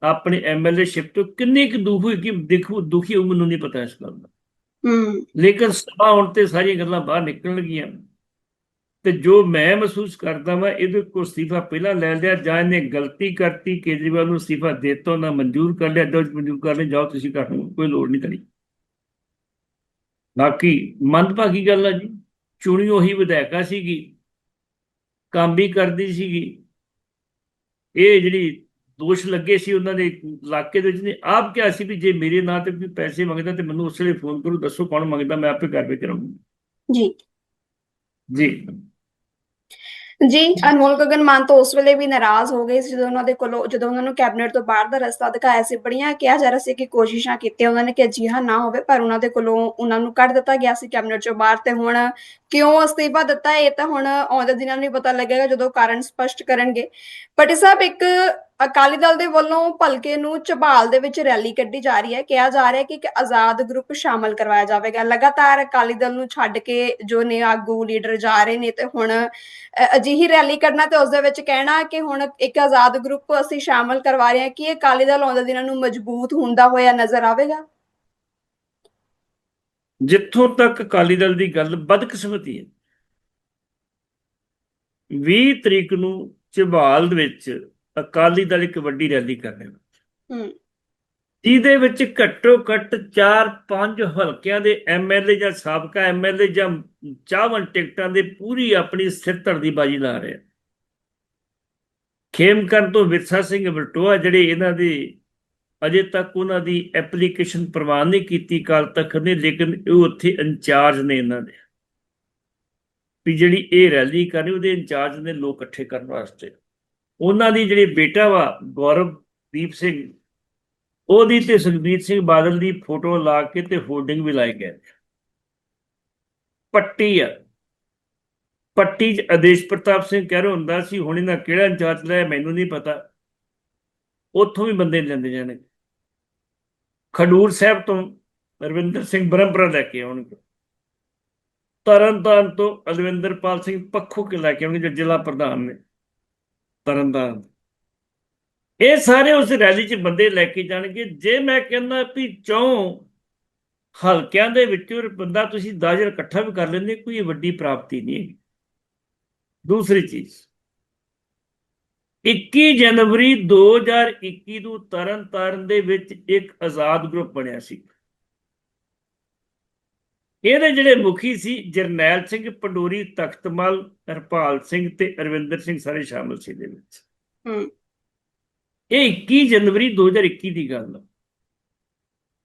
ਆਪਣੇ ਐਮਐਲਏ ਸ਼ਿਪ ਤੋਂ ਕਿੰਨੀ ਕੁ ਦੁੱਖ ਹੋਈ ਕਿ ਦੇਖੋ ਦੁਖੀ ਉਹ ਮੈਨੂੰ ਨਹੀਂ ਪਤਾ ਇਸ ਗੱਲ ਦਾ। ਹੂੰ। ਲੇਕਿਨ ਸਭਾ ਹੁਣ ਤੇ ਸਾਰੀਆਂ ਗੱਲਾਂ ਬਾਹਰ ਨਿਕਲਣਗੀਆਂ ਤੇ ਜੋ ਮੈਂ ਮਹਿਸੂਸ ਕਰਦਾ ਵਾਂ ਇਹਦੇ ਕੋਲ ਅਸਤੀਫਾ ਪਹਿਲਾਂ ਲੈ ਲਿਆ ਜਾਂ ਇਹਨੇ ਗਲਤੀ ਕਰਤੀ ਕੇਜਰੀਵਾਲ ਨੂੰ ਅਸਤੀਫਾ ਦੇਤੋ ਨਾ ਮਨਜ਼ੂਰ ਕਰ ਲਿਆ ਜੋ ਮਨਜ਼ੂਰ ਕਰ ਲਿਆ ਜਾਓ ਤੁਸੀਂ ਕਰ ਲਓ ਕੋਈ ਲੋੜ ਨਹੀਂ ਕਰੀ ਬਾਕੀ ਮੰਦਭਾਗੀ ਗੱਲ ਆ ਜੀ ਚੁਣੀ ਉਹੀ ਵਿਧਾਇਕਾ ਸੀਗੀ। ਕੰਮ ਵੀ ਕਰਦੀ ਸੀਗੀ। ਇਹ ਜਿਹੜੀ ਦੋਸ਼ ਲੱਗੇ ਸੀ ਉਹਨਾਂ ਦੇ ਇਲਾਕੇ ਦੇ ਵਿੱਚ ਨੇ ਆਪ ਕਿਹਾ ਸੀ ਵੀ ਜੇ ਮੇਰੇ ਨਾਂ ਤੇ ਕੋਈ ਪੈਸੇ ਮੰਗਦਾ ਤੇ ਮੈਨੂੰ ਉਸ ਵੇਲੇ ਫੋਨ ਕਰੋ ਦੱਸੋ ਕੌਣ ਮੰਗਦਾ ਮੈਂ ਆਪੇ ਕਾਰਵਾਈ ਕਰਾਂਗਾ ਜੀ। ਜੀ। ਜੀ, ਅਨਮੋਲ ਗਗਨ ਮਾਨ ਤਾਂ ਉਸ ਵੇਲੇ ਵੀ ਨਾਰਾਜ਼ ਹੋ ਗਏ ਸੀ ਜਦੋਂ ਉਹਨਾਂ ਦੇ ਕੋਲੋਂ, ਜਦੋਂ ਉਹਨਾਂ ਨੂੰ ਕੈਬਨਿਟ ਤੋਂ ਬਾਹਰ ਦਾ ਰਸਤਾ ਦਿਖਾਇਆ ਸੀ। ਬੜੀਆਂ ਕਿਹਾ ਜਾ ਰਿਹਾ ਸੀ ਕਿ ਕੋਸ਼ਿਸ਼ਾਂ ਕੀਤੀਆਂ ਉਹਨਾਂ ਨੇ ਕਿ ਅਜਿਹਾ ਨਾ ਹੋਵੇ, ਪਰ ਉਹਨਾਂ ਦੇ ਕੋਲੋਂ ਉਹਨਾਂ ਨੂੰ ਕੱਢ ਦਿੱਤਾ ਗਿਆ ਸੀ ਕੈਬਨਿਟ ਚੋਂ ਬਾਹਰ ਤੇ ਹੁਣ ਕਿਉਂ ਅਸਤੀਫਾ ਦਿੱਤਾ ਇਹ ਤਾਂ ਹੁਣ ਆਉਂਦੇ ਦਿਨਾਂ ਨੂੰ ਪਤਾ ਲੱਗੇਗਾ ਜਦੋਂ ਕਾਰਨ ਸਪਸ਼ਟ ਕਰਨਗੇ। ਪਟੇ ਸਾਹਿਬ, ਇੱਕ ਅਕਾਲੀ ਦਲ ਦੇ ਵੱਲੋਂ ਭਲਕੇ ਨੂੰ ਝਬਾਲ ਦੇ ਵਿੱਚ ਰੈਲੀ ਕੱਢੀ ਜਾ ਰਹੀ ਹੈ। ਕਿਹਾ ਜਾ ਰਿਹਾ ਹੈ ਕਿ ਇੱਕ ਆਜ਼ਾਦ ਗਰੁੱਪ ਸ਼ਾਮਲ ਕਰਵਾਇਆ ਜਾਵੇਗਾ। ਲਗਾਤਾਰ ਅਕਾਲੀ ਦਲ ਨੂੰ ਛੱਡ ਕੇ ਜੋ ਨੇ ਆਗੂ ਲੀਡਰ ਜਾ ਰਹੇ ਨੇ ਤੇ ਹੁਣ ਅਜਿਹੀ ਰੈਲੀ ਕਰਨਾ ਤੇ ਉਸ ਦੇ ਵਿੱਚ ਕਹਿਣਾ ਕਿ ਹੁਣ ਇੱਕ ਆਜ਼ਾਦ ਗਰੁੱਪ ਅਸੀਂ ਸ਼ਾਮਲ ਕਰਵਾ ਰਹੇ ਹਾਂ। ਕਿ ਇਹ ਅਕਾਲੀ ਦਲ ਆਉਂਦੇ ਦਿਨਾਂ ਨੂੰ ਮਜ਼ਬੂਤ ਹੁੰਦਾ ਹੋਇਆ ਨਜ਼ਰ ਆਵੇਗਾ? ਜਿੱਥੋਂ ਤੱਕ ਅਕਾਲੀ ਦਲ ਦੀ ਗੱਲ ਬਦਕਿਸਮਤੀ ਹੈ। 20 ਤਰੀਕ ਨੂੰ ਝਬਾਲ ਦੇ ਵਿੱਚ ਅਕਾਲੀ ਦਲ ਇੱਕ ਵੱਡੀ ਰੈਲੀ ਕਰ ਰਿਹਾ। ਹੂੰ। ਜਿਹਦੇ ਵਿੱਚ ਘੱਟੋ ਘੱਟ 4-5 ਹਲਕਿਆਂ ਦੇ ਐਮਐਲਏ ਜਾਂ ਸਾਬਕਾ ਐਮਐਲਏ ਜਾਂ ਚਾਹਵਨ ਟਿਕਟਾਂ ਦੇ ਪੂਰੀ ਆਪਣੀ ਸਿਰ ਧੜ ਦੀ ਬਾਜੀ ਲਾ ਰਹੇ। ਆ ਖੇਮਕਰਨ ਤੋਂ ਵਿਰਸਾ ਸਿੰਘ ਬਲਟੋਆ ਜਿਹੜੇ ਇਹਨਾਂ ਦੇ ਅਜੇ ਤੱਕ ਉਹਨਾਂ ਦੀ ਐਪਲੀਕੇਸ਼ਨ ਪ੍ਰਵਾਨ ਨਹੀਂ ਕੀਤੀ ਕਾਲ ਤੱਕ ਨੇ ਲੇਕਿਨ ਉਹ ਉੱਥੇ ਇੰਚਾਰਜ ਨੇ ਇਹਨਾਂ ਦੇ। ਵੀ ਜਿਹੜੀ ਇਹ ਰੈਲੀ ਕਰਨੀ ਉਹਦੇ ਇੰਚਾਰਜ ਨੇ ਲੋਕ ਇਕੱਠੇ ਕਰਨ ਵਾਸਤੇ। ਉਹਨਾਂ ਦੀ ਜਿਹੜੀ ਬੇਟਾ ਵਾ, ਗੌਰਵਦੀਪ ਸਿੰਘ, ਉਹਦੀ ਤੇ ਸੁਖਬੀਰ ਸਿੰਘ ਬਾਦਲ ਦੀ ਫੋਟੋ ਲਾ ਕੇ ਤੇ ਹੋਰਡਿੰਗ ਵੀ ਲਾਈ ਗਏ ਪੱਟੀ ਆ। ਪੱਟੀ 'ਚ ਆਦੇਸ਼ ਪ੍ਰਤਾਪ ਸਿੰਘ ਕਹਿ ਰਿਹਾ ਹੁੰਦਾ ਸੀ, ਹੁਣ ਇਹਨਾਂ ਕਿਹੜਾ ਇੰਚਾਰਜ ਲਿਆ ਮੈਨੂੰ ਨਹੀਂ ਪਤਾ। ਉੱਥੋਂ ਵੀ ਬੰਦੇ ਲੈਂਦੇ ਜਾਣੇ। ਖਡੂਰ ਸਾਹਿਬ ਤੋਂ ਰਵਿੰਦਰ ਸਿੰਘ ਬ੍ਰਹਮਪੁਰਾ ਲੈ ਕੇ ਆਉਣਗੇ। ਤਰਨਤਾਰਨ ਤੋਂ ਅਲਵਿੰਦਰਪਾਲ ਸਿੰਘ ਪੱਖੋ ਕੇ ਲੈ ਕੇ ਆਉਣਗੇ, ਜੋ ਜ਼ਿਲ੍ਹਾ ਪ੍ਰਧਾਨ ਨੇ। ਤਰਨਤਾਰਨ ਇਹ ਸਾਰੇ ਉਸ ਰੈਲੀ 'ਚ ਬੰਦੇ ਲੈ ਕੇ ਜਾਣਗੇ। ਜੇ ਮੈਂ ਕਹਿੰਦਾ ਵੀ ਚੌਂ ਹਲਕਿਆਂ ਦੇ ਵਿੱਚੋਂ ਬੰਦਾ ਤੁਸੀਂ 10000 ਇਕੱਠਾ ਵੀ ਕਰ ਲੈਂਦੇ, ਕੋਈ ਵੱਡੀ ਪ੍ਰਾਪਤੀ ਨਹੀਂ ਦੂਸਰੀ ਚੀਜ਼ 21 ਜਨਵਰੀ 2021 ਨੂੰ ਤਰਨਤਾਰਨ ਦੇ ਵਿੱਚ ਇੱਕ ਆਜ਼ਾਦ ਗਰੁੱਪ ਬਣਿਆ ਸੀ। ਇਹਦੇ ਜਿਹੜੇ ਮੁਖੀ ਸੀ ਜਰਨੈਲ ਸਿੰਘ ਪੰਡੋਰੀ ਤਖਤਮਲ ਹਰਪਾਲ ਸਿੰਘ ਤੇ ਅਰਵਿੰਦਰ ਸਿੰਘ ਸਾਰੇ ਸ਼ਾਮਲ ਸੀ ਇਹਦੇ ਵਿੱਚ। ਹੂੰ। ਇਹ 21 ਜਨਵਰੀ 2021 ਦੀ ਗੱਲ ਹੈ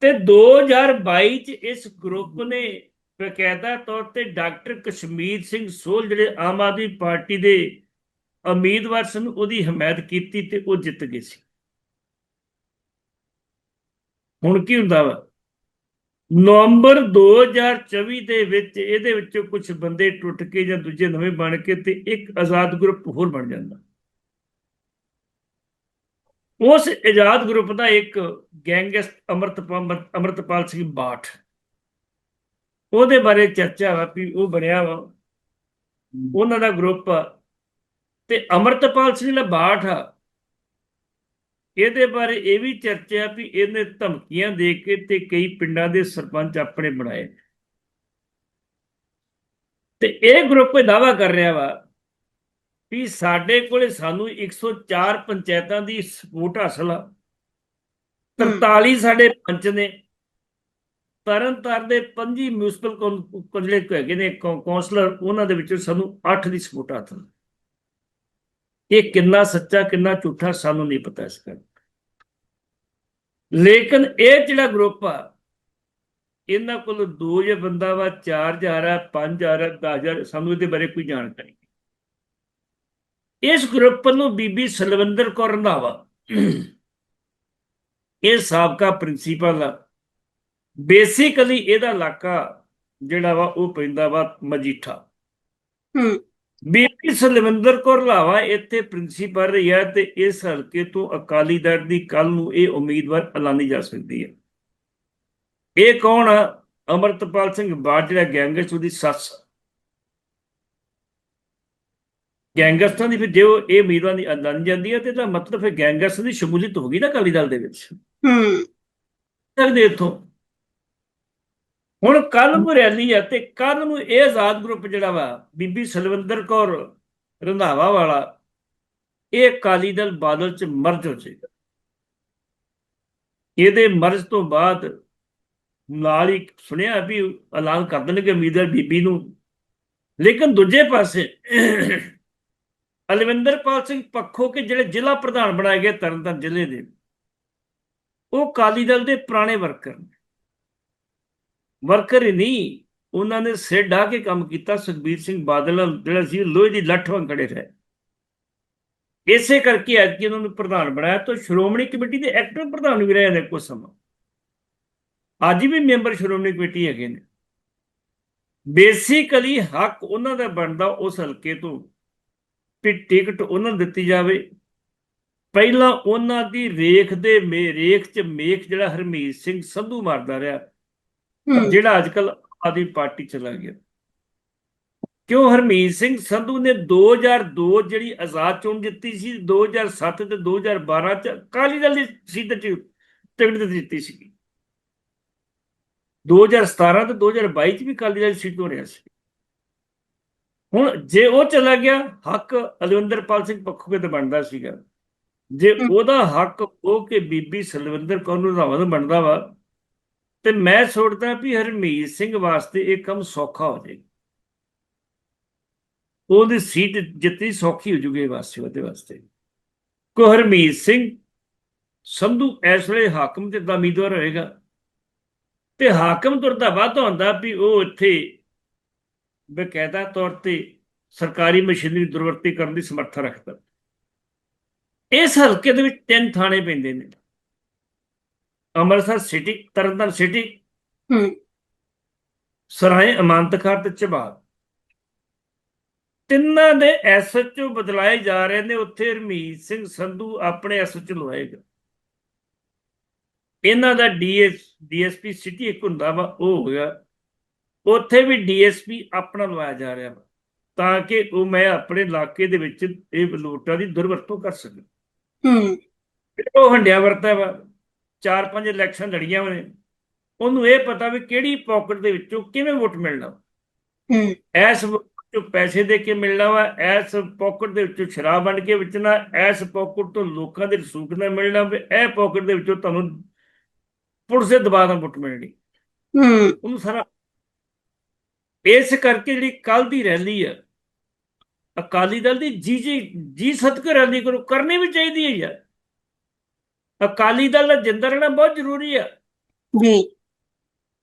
ਤੇ 2022 ਚ ਇਸ ਗਰੁੱਪ ਨੇ ਬਕਾਇਦਾ ਤੌਰ ਤੇ ਡਾਕਟਰ ਕਸ਼ਮੀਰ ਸਿੰਘ ਸੋਲ ਜਿਹੜੇ ਆਮ ਆਦਮੀ ਪਾਰਟੀ ਦੇ ਉਮੀਦਵਾਰ ਸਨ ਉਹਦੀ ਹਮਾਇਤ ਕੀਤੀ ਤੇ ਉਹ ਜਿੱਤ ਗਏ ਸੀ। ਹੁਣ ਕੀ ਹੁੰਦਾ ਵਾ? ਨਵੰਬਰ 2024 ਦੇ ਵਿੱਚ ਇਹਦੇ ਵਿੱਚੋਂ ਕੁਝ ਬੰਦੇ ਟੁੱਟ ਕੇ ਜਾਂ ਦੂਜੇ ਨਵੇਂ ਬਣ ਕੇ ਤੇ ਇੱਕ ਆਜ਼ਾਦ ਗਰੁੱਪ ਹੋਰ ਬਣ ਜਾਂਦਾ। ਉਸ ਆਜ਼ਾਦ ਗਰੁੱਪ ਦਾ ਇੱਕ ਗੈਂਗਸਟ ਅਮਰਤਪਾਲ ਅਮਰਤਪਾਲ ਸਿੰਘ ਬਾਠ। ਉਹਦੇ ਬਾਰੇ ਚਰਚਾ ਵਾ ਵੀ ਉਹ ਬਣਿਆ ਵਾ। ਉਹਨਾਂ ਦਾ ਗਰੁੱਪ ਤੇ ਅਮਰਤਪਾਲ ਸਿੰਘ ਦਾ ਬਾਠ ਆ। ਇਹਦੇ ਬਾਰੇ ਇਹ ਵੀ ਚਰਚਾ ਵੀ ਇਹਨੇ ਧਮਕੀਆਂ ਦੇ ਕੇ ਤੇ ਕਈ ਪਿੰਡਾਂ ਦੇ ਸਰਪੰਚ ਆਪਣੇ ਬਣਾਏ। ਤੇ ਇਹ ਗਰੁੱਪ ਇਹ ਦਾਵਾ ਕਰ ਰਿਹਾ ਵਾ ਵੀ ਸਾਡੇ ਕੋਲੇ ਸਾਨੂੰ 104 ਪੰਚਾਇਤਾਂ ਦੀ ਸਪੋਰਟ ਹਾਸਲ ਆ। 43 ਸਾਡੇ ਪੰਚ ਨੇ। ਤਰਨਤਾਰਨ ਦੇ 25 ਮਿਊਨਿਸਪਲ ਕੌਂ ਜਿਹੜੇ ਹੈਗੇ ਨੇ ਕੌਂਸਲਰ ਉਹਨਾਂ ਦੇ ਵਿੱਚੋਂ ਸਾਨੂੰ 8 ਦੀ ਸਪੋਰਟ ਹਾਸਲ ਇਹ ਕਿੰਨਾ ਸੱਚਾ, ਕਿੰਨਾ ਝੂਠਾ ਸਾਨੂੰ ਨਹੀਂ ਪਤਾ ਇਸ ਗੱਲ ਲੇਕਿਨ ਇਹ ਜਿਹੜਾ ਗਰੁੱਪ ਆ, ਇਹਨਾਂ ਕੋਲ ਦੋ ਜੇ ਬੰਦਾ ਵਾ 4000 ਆ 5000 ਆ 10000 ਸਾਨੂੰ ਇਹਦੇ ਬਾਰੇ ਕੋਈ ਜਾਣਕਾਰੀ ਇਸ ਗਰੁੱਪ ਨੂੰ ਬੀਬੀ ਸਲਵਿੰਦਰ ਕੌਰ ਰੰਧਾਵਾ ਇਹ ਸਾਬਕਾ ਪ੍ਰਿੰਸੀਪਲ ਆ। ਬੇਸਿਕਲੀ ਇਹਦਾ ਇਲਾਕਾ ਜਿਹੜਾ ਵਾ, ਉਹ ਪੈਂਦਾ ਵਾ ਮਜੀਠਾ। ਹੂੰ। ਬੀਬੀ ਸਲਵਿੰਦਰ ਕੌਰ ਲਾਵਾ ਇੱਥੇ ਪ੍ਰਿੰਸੀਪਲ ਰਹੀ ਹੈ ਤੇ ਇਸ ਹਲਕੇ ਤੋਂ ਅਕਾਲੀ ਦਲ ਦੀ ਕੱਲ ਨੂੰ ਇਹ ਉਮੀਦਵਾਰ ਐਲਾਨੀ ਜਾ ਸਕਦੀ ਹੈ। ਇਹ ਕੌਣ ਅਮਰਤਪਾਲ ਸਿੰਘ ਬਾੜ ਜਿਹੜਾ ਗੈਂਗਸਟਰ ਦੀ ਸੱਸ। ਗੈਂਗਸਟਰਾਂ ਦੀ ਫਿਰ ਜੇ ਉਹ ਇਹ ਉਮੀਦਵਾਰ ਦੀ ਐਲਾਨੀ ਜਾਂਦੀ ਹੈ ਤੇ ਇਹਦਾ ਮਤਲਬ ਫਿਰ ਗੈਂਗਸਟਰ ਦੀ ਸ਼ਮੂਲੀਅਤ ਹੋ ਗਈ ਨਾ ਅਕਾਲੀ ਦਲ ਦੇ ਵਿੱਚ। ਹੂੰ। ਸਕਦੇ ਇੱਥੋਂ ਹੁਣ ਕੱਲ ਨੂੰ ਰੈਲੀ ਹੈ ਤੇ ਕੱਲ ਨੂੰ ਇਹ ਆਜ਼ਾਦ ਗਰੁੱਪ ਜਿਹੜਾ ਵਾ, ਬੀਬੀ ਸਲਵਿੰਦਰ ਕੌਰ ਰੰਧਾਵਾ ਵਾਲਾ, ਇਹ ਅਕਾਲੀ ਦਲ ਬਾਦਲ ਚ ਮਰਜ ਹੋ ਜਾਏਗਾ। ਇਹਦੇ ਮਰਜ ਤੋਂ ਬਾਅਦ ਨਾਲ ਹੀ ਸੁਣਿਆ ਵੀ ਐਲਾਨ ਕਰ ਦੇਣਗੇ ਉਮੀਦਵਾਰ ਬੀਬੀ ਨੂੰ। ਲੇਕਿਨ ਦੂਜੇ ਪਾਸੇ ਅਲਵਿੰਦਰਪਾਲ ਸਿੰਘ ਪੱਖੋ ਕੇ ਜਿਹੜੇ ਜ਼ਿਲ੍ਹਾ ਪ੍ਰਧਾਨ ਬਣਾਏ ਗਏ ਤਰਨਤਾਰਨ ਜ਼ਿਲ੍ਹੇ ਦੇ, ਉਹ ਅਕਾਲੀ ਦਲ ਦੇ ਪੁਰਾਣੇ ਵਰਕਰ ਨੇ। ਵਰਕਰ ਹੀ ਨਹੀਂ, ਉਹਨਾਂ ਨੇ ਸਿਰ ਢਾ ਕੇ ਕੰਮ ਕੀਤਾ ਸੁਖਬੀਰ ਸਿੰਘ ਬਾਦਲ ਜਿਹੜਾ ਸੀ ਲੋਹੇ ਦੀ ਲੱਠ ਵਾਂਗ ਖੜੇ ਰਹੇ। ਇਸੇ ਕਰਕੇ ਅੱਜ ਕਿ ਉਹਨਾਂ ਨੂੰ ਪ੍ਰਧਾਨ ਬਣਾਇਆ ਤਾਂ ਸ਼੍ਰੋਮਣੀ ਕਮੇਟੀ ਦੇ ਐਕਟਿਵ ਪ੍ਰਧਾਨ ਵੀ ਰਹੇ ਨੇ ਕੁਝ ਸਮਾਂ। ਅੱਜ ਵੀ ਮੈਂਬਰ ਸ਼੍ਰੋਮਣੀ ਕਮੇਟੀ ਹੈਗੇ ਨੇ। ਬੇਸਿਕਲੀ ਹੱਕ ਉਹਨਾਂ ਦਾ ਬਣਦਾ ਉਸ ਹਲਕੇ ਤੋਂ ਵੀ ਟਿਕਟ ਉਹਨਾਂ ਨੂੰ ਦਿੱਤੀ ਜਾਵੇ। ਪਹਿਲਾਂ ਉਹਨਾਂ ਦੀ ਰੇਖ ਦੇ ਮੇ, ਰੇਖ ਚ ਮੇਖ ਜਿਹੜਾ ਹਰਮੀਤ ਸਿੰਘ ਸੰਧੂ ਮਾਰਦਾ ਰਿਹਾ ਜਿਹੜਾ ਅੱਜਕੱਲ ਆਦੀ ਪਾਰਟੀ ਚਲਾ ਗਿਆ। ਕਿਉਂ ਹਰਮੀਤ ਸਿੰਘ ਸੰਧੂ ਨੇ 2002 ਜਿਹੜੀ ਆਜ਼ਾਦ ਚੋਣ ਜਿੱਤੀ ਸੀ 2007 ਤੇ 2012 ਚ ਅਕਾਲੀ ਦਲ ਦੀ ਸੀਟ ਚ ਟਿਕਟ ਦਿੱਤੀ ਜਿੱਤੀ ਸੀ 2017 ਤੇ 2022 ਚ ਵੀ ਅਕਾਲੀ ਦਲ ਦੀ ਸੀਟ ਤੋਂ ਰਿਹਾ ਸੀ। ਹੁਣ ਜੇ ਉਹ ਚਲਾ ਗਿਆ ਹੱਕ ਅਲਵਿੰਦਰਪਾਲ ਸਿੰਘ ਪੱਖੋਗੇ ਤੇ ਬਣਦਾ ਸੀਗਾ। ਜੇ। ਉਹਦਾ ਹੱਕ ਉਹ ਕਿ ਬੀਬੀ ਸਲਵਿੰਦਰ ਕੌਰ ਨੂੰ ਬਣਦਾ ਵਾ। ਤੇ ਮੈਂ ਸੋਚਦਾ ਵੀ ਹਰਮੀਤ ਸਿੰਘ ਵਾਸਤੇ ਇਹ ਕੰਮ ਸੌਖਾ ਹੋ ਜਾਏ ਉਹਦੀ ਸੀਟ ਜਿੱਤਣੀ ਸੌਖੀ ਹੋ ਜੂਗੀ ਵਾਸਤੇ, ਉਹਦੇ ਵਾਸਤੇ। ਕੋ ਹਰਮੀਤ ਸਿੰਘ? ਸੰਧੂ ਇਸ ਵੇਲੇ ਹਾਕਮ ਤੇ ਦਾ ਉਮੀਦਵਾਰ ਹੋਏਗਾ। ਤੇ ਹਾਕਮ ਤੁਰਦਾ ਵੱਧ ਹੁੰਦਾ ਵੀ ਉਹ ਇੱਥੇ ਬਕਾਇਦਾ ਤੌਰ ਤੇ ਸਰਕਾਰੀ ਮਸ਼ੀਨਰੀ ਦੁਰਵਰਤੀ ਕਰਨ ਦੀ ਸਮਰੱਥਾ ਰੱਖਦਾ। ਇਸ ਹਲਕੇ ਦੇ ਵਿੱਚ ਤਿੰਨ ਥਾਣੇ ਪੈਂਦੇ ਨੇ। ਅੰਮ੍ਰਿਤਸਰ ਸਿਟੀ ਤਰਨਤਾਰਨ ਸਿਟੀ ਹੂੰ। ਸਰਾਏ ਅਮਾਨਤਕਾਰ ਤੇ ਚਬਾਦ ਤਿੰਨਾਂ ਦੇ ਐਸਐਚਓ ਬਦਲਾਏ ਜਾ ਰਹੇ ਨੇ ਉੱਥੇ ਹਰਮੀਤ ਸਿੰਘ ਸੰਧੂ ਆਪਣੇ ਐਸਐਚਓ ਲਵਾਏਗਾ ਇਹਨਾਂ ਦਾ ਡੀਐਸ ਡੀਐਸਪੀ ਸਿਟੀ ਇੱਕ ਹੁੰਦਾ ਵਾ ਉਹ ਹੋ ਗਿਆ। ਉੱਥੇ ਵੀ ਡੀਐਸਪੀ ਆਪਣਾ ਲਵਾਇਆ ਜਾ ਰਿਹਾ ਵਾ ਤਾਂ ਕਿ ਉਹ ਮੈਂ ਆਪਣੇ ਇਲਾਕੇ ਦੇ ਵਿੱਚ ਇਹ ਵਲੋਟਾਂ ਦੀ ਦੁਰਵਰਤੋਂ ਕਰ ਸਕਾਂ। ਹੂੰ। ਉਹ ਹੰਡਿਆ ਵਰਤਾ ਵਾ। ਚਾਰ ਪੰਜ ਇਲੈਕਸ਼ਨ ਲੜੀਆਂ ਨੇ ਉਹਨੂੰ ਇਹ ਪਤਾ ਵੀ ਕਿਹੜੀ ਪਾਕਟ ਦੇ ਵਿੱਚੋਂ ਕਿਵੇਂ ਵੋਟ ਮਿਲਣਾ। ਹੂੰ। ਐਸ ਵਿੱਚੋਂ ਪੈਸੇ ਦੇ ਕੇ ਮਿਲਣਾ ਵਾ ਐਸ ਪਾਕਟ ਦੇ ਵਿੱਚੋਂ ਸ਼ਰਾਬ ਵੰਡ ਕੇ ਵੇਚਣਾ ਐਸ ਪਾਕਟ ਤੋਂ ਲੋਕਾਂ ਦੇ ਰਸੂਖ ਨਾਲ ਮਿਲਣਾ ਵੀ ਇਹ ਪਾਕਟ ਦੇ ਵਿੱਚੋਂ ਤੁਹਾਨੂੰ ਪੁਲਿਸ ਦੇ ਦਬਾਅ ਨਾਲ ਵੋਟ ਮਿਲਣੀ। ਹੂੰ। ਉਹਨੂੰ ਸਾਰਾ ਇਸ ਕਰਕੇ ਜਿਹੜੀ ਕੱਲ ਦੀ ਰੈਲੀ ਆ ਅਕਾਲੀ ਦਲ ਦੀ ਜੀ ਜੀ ਜੀ ਸਦਕੇ ਰੈਲੀ ਕਰੋ ਕਰਨੀ ਵੀ ਚਾਹੀਦੀ ਹੈ ਯਾਰ। ਅਕਾਲੀ ਦਲ ਦਾ ਜਿੰਦਾ ਰਹਿਣਾ ਬਹੁਤ ਜ਼ਰੂਰੀ ਆ। ਜੀ।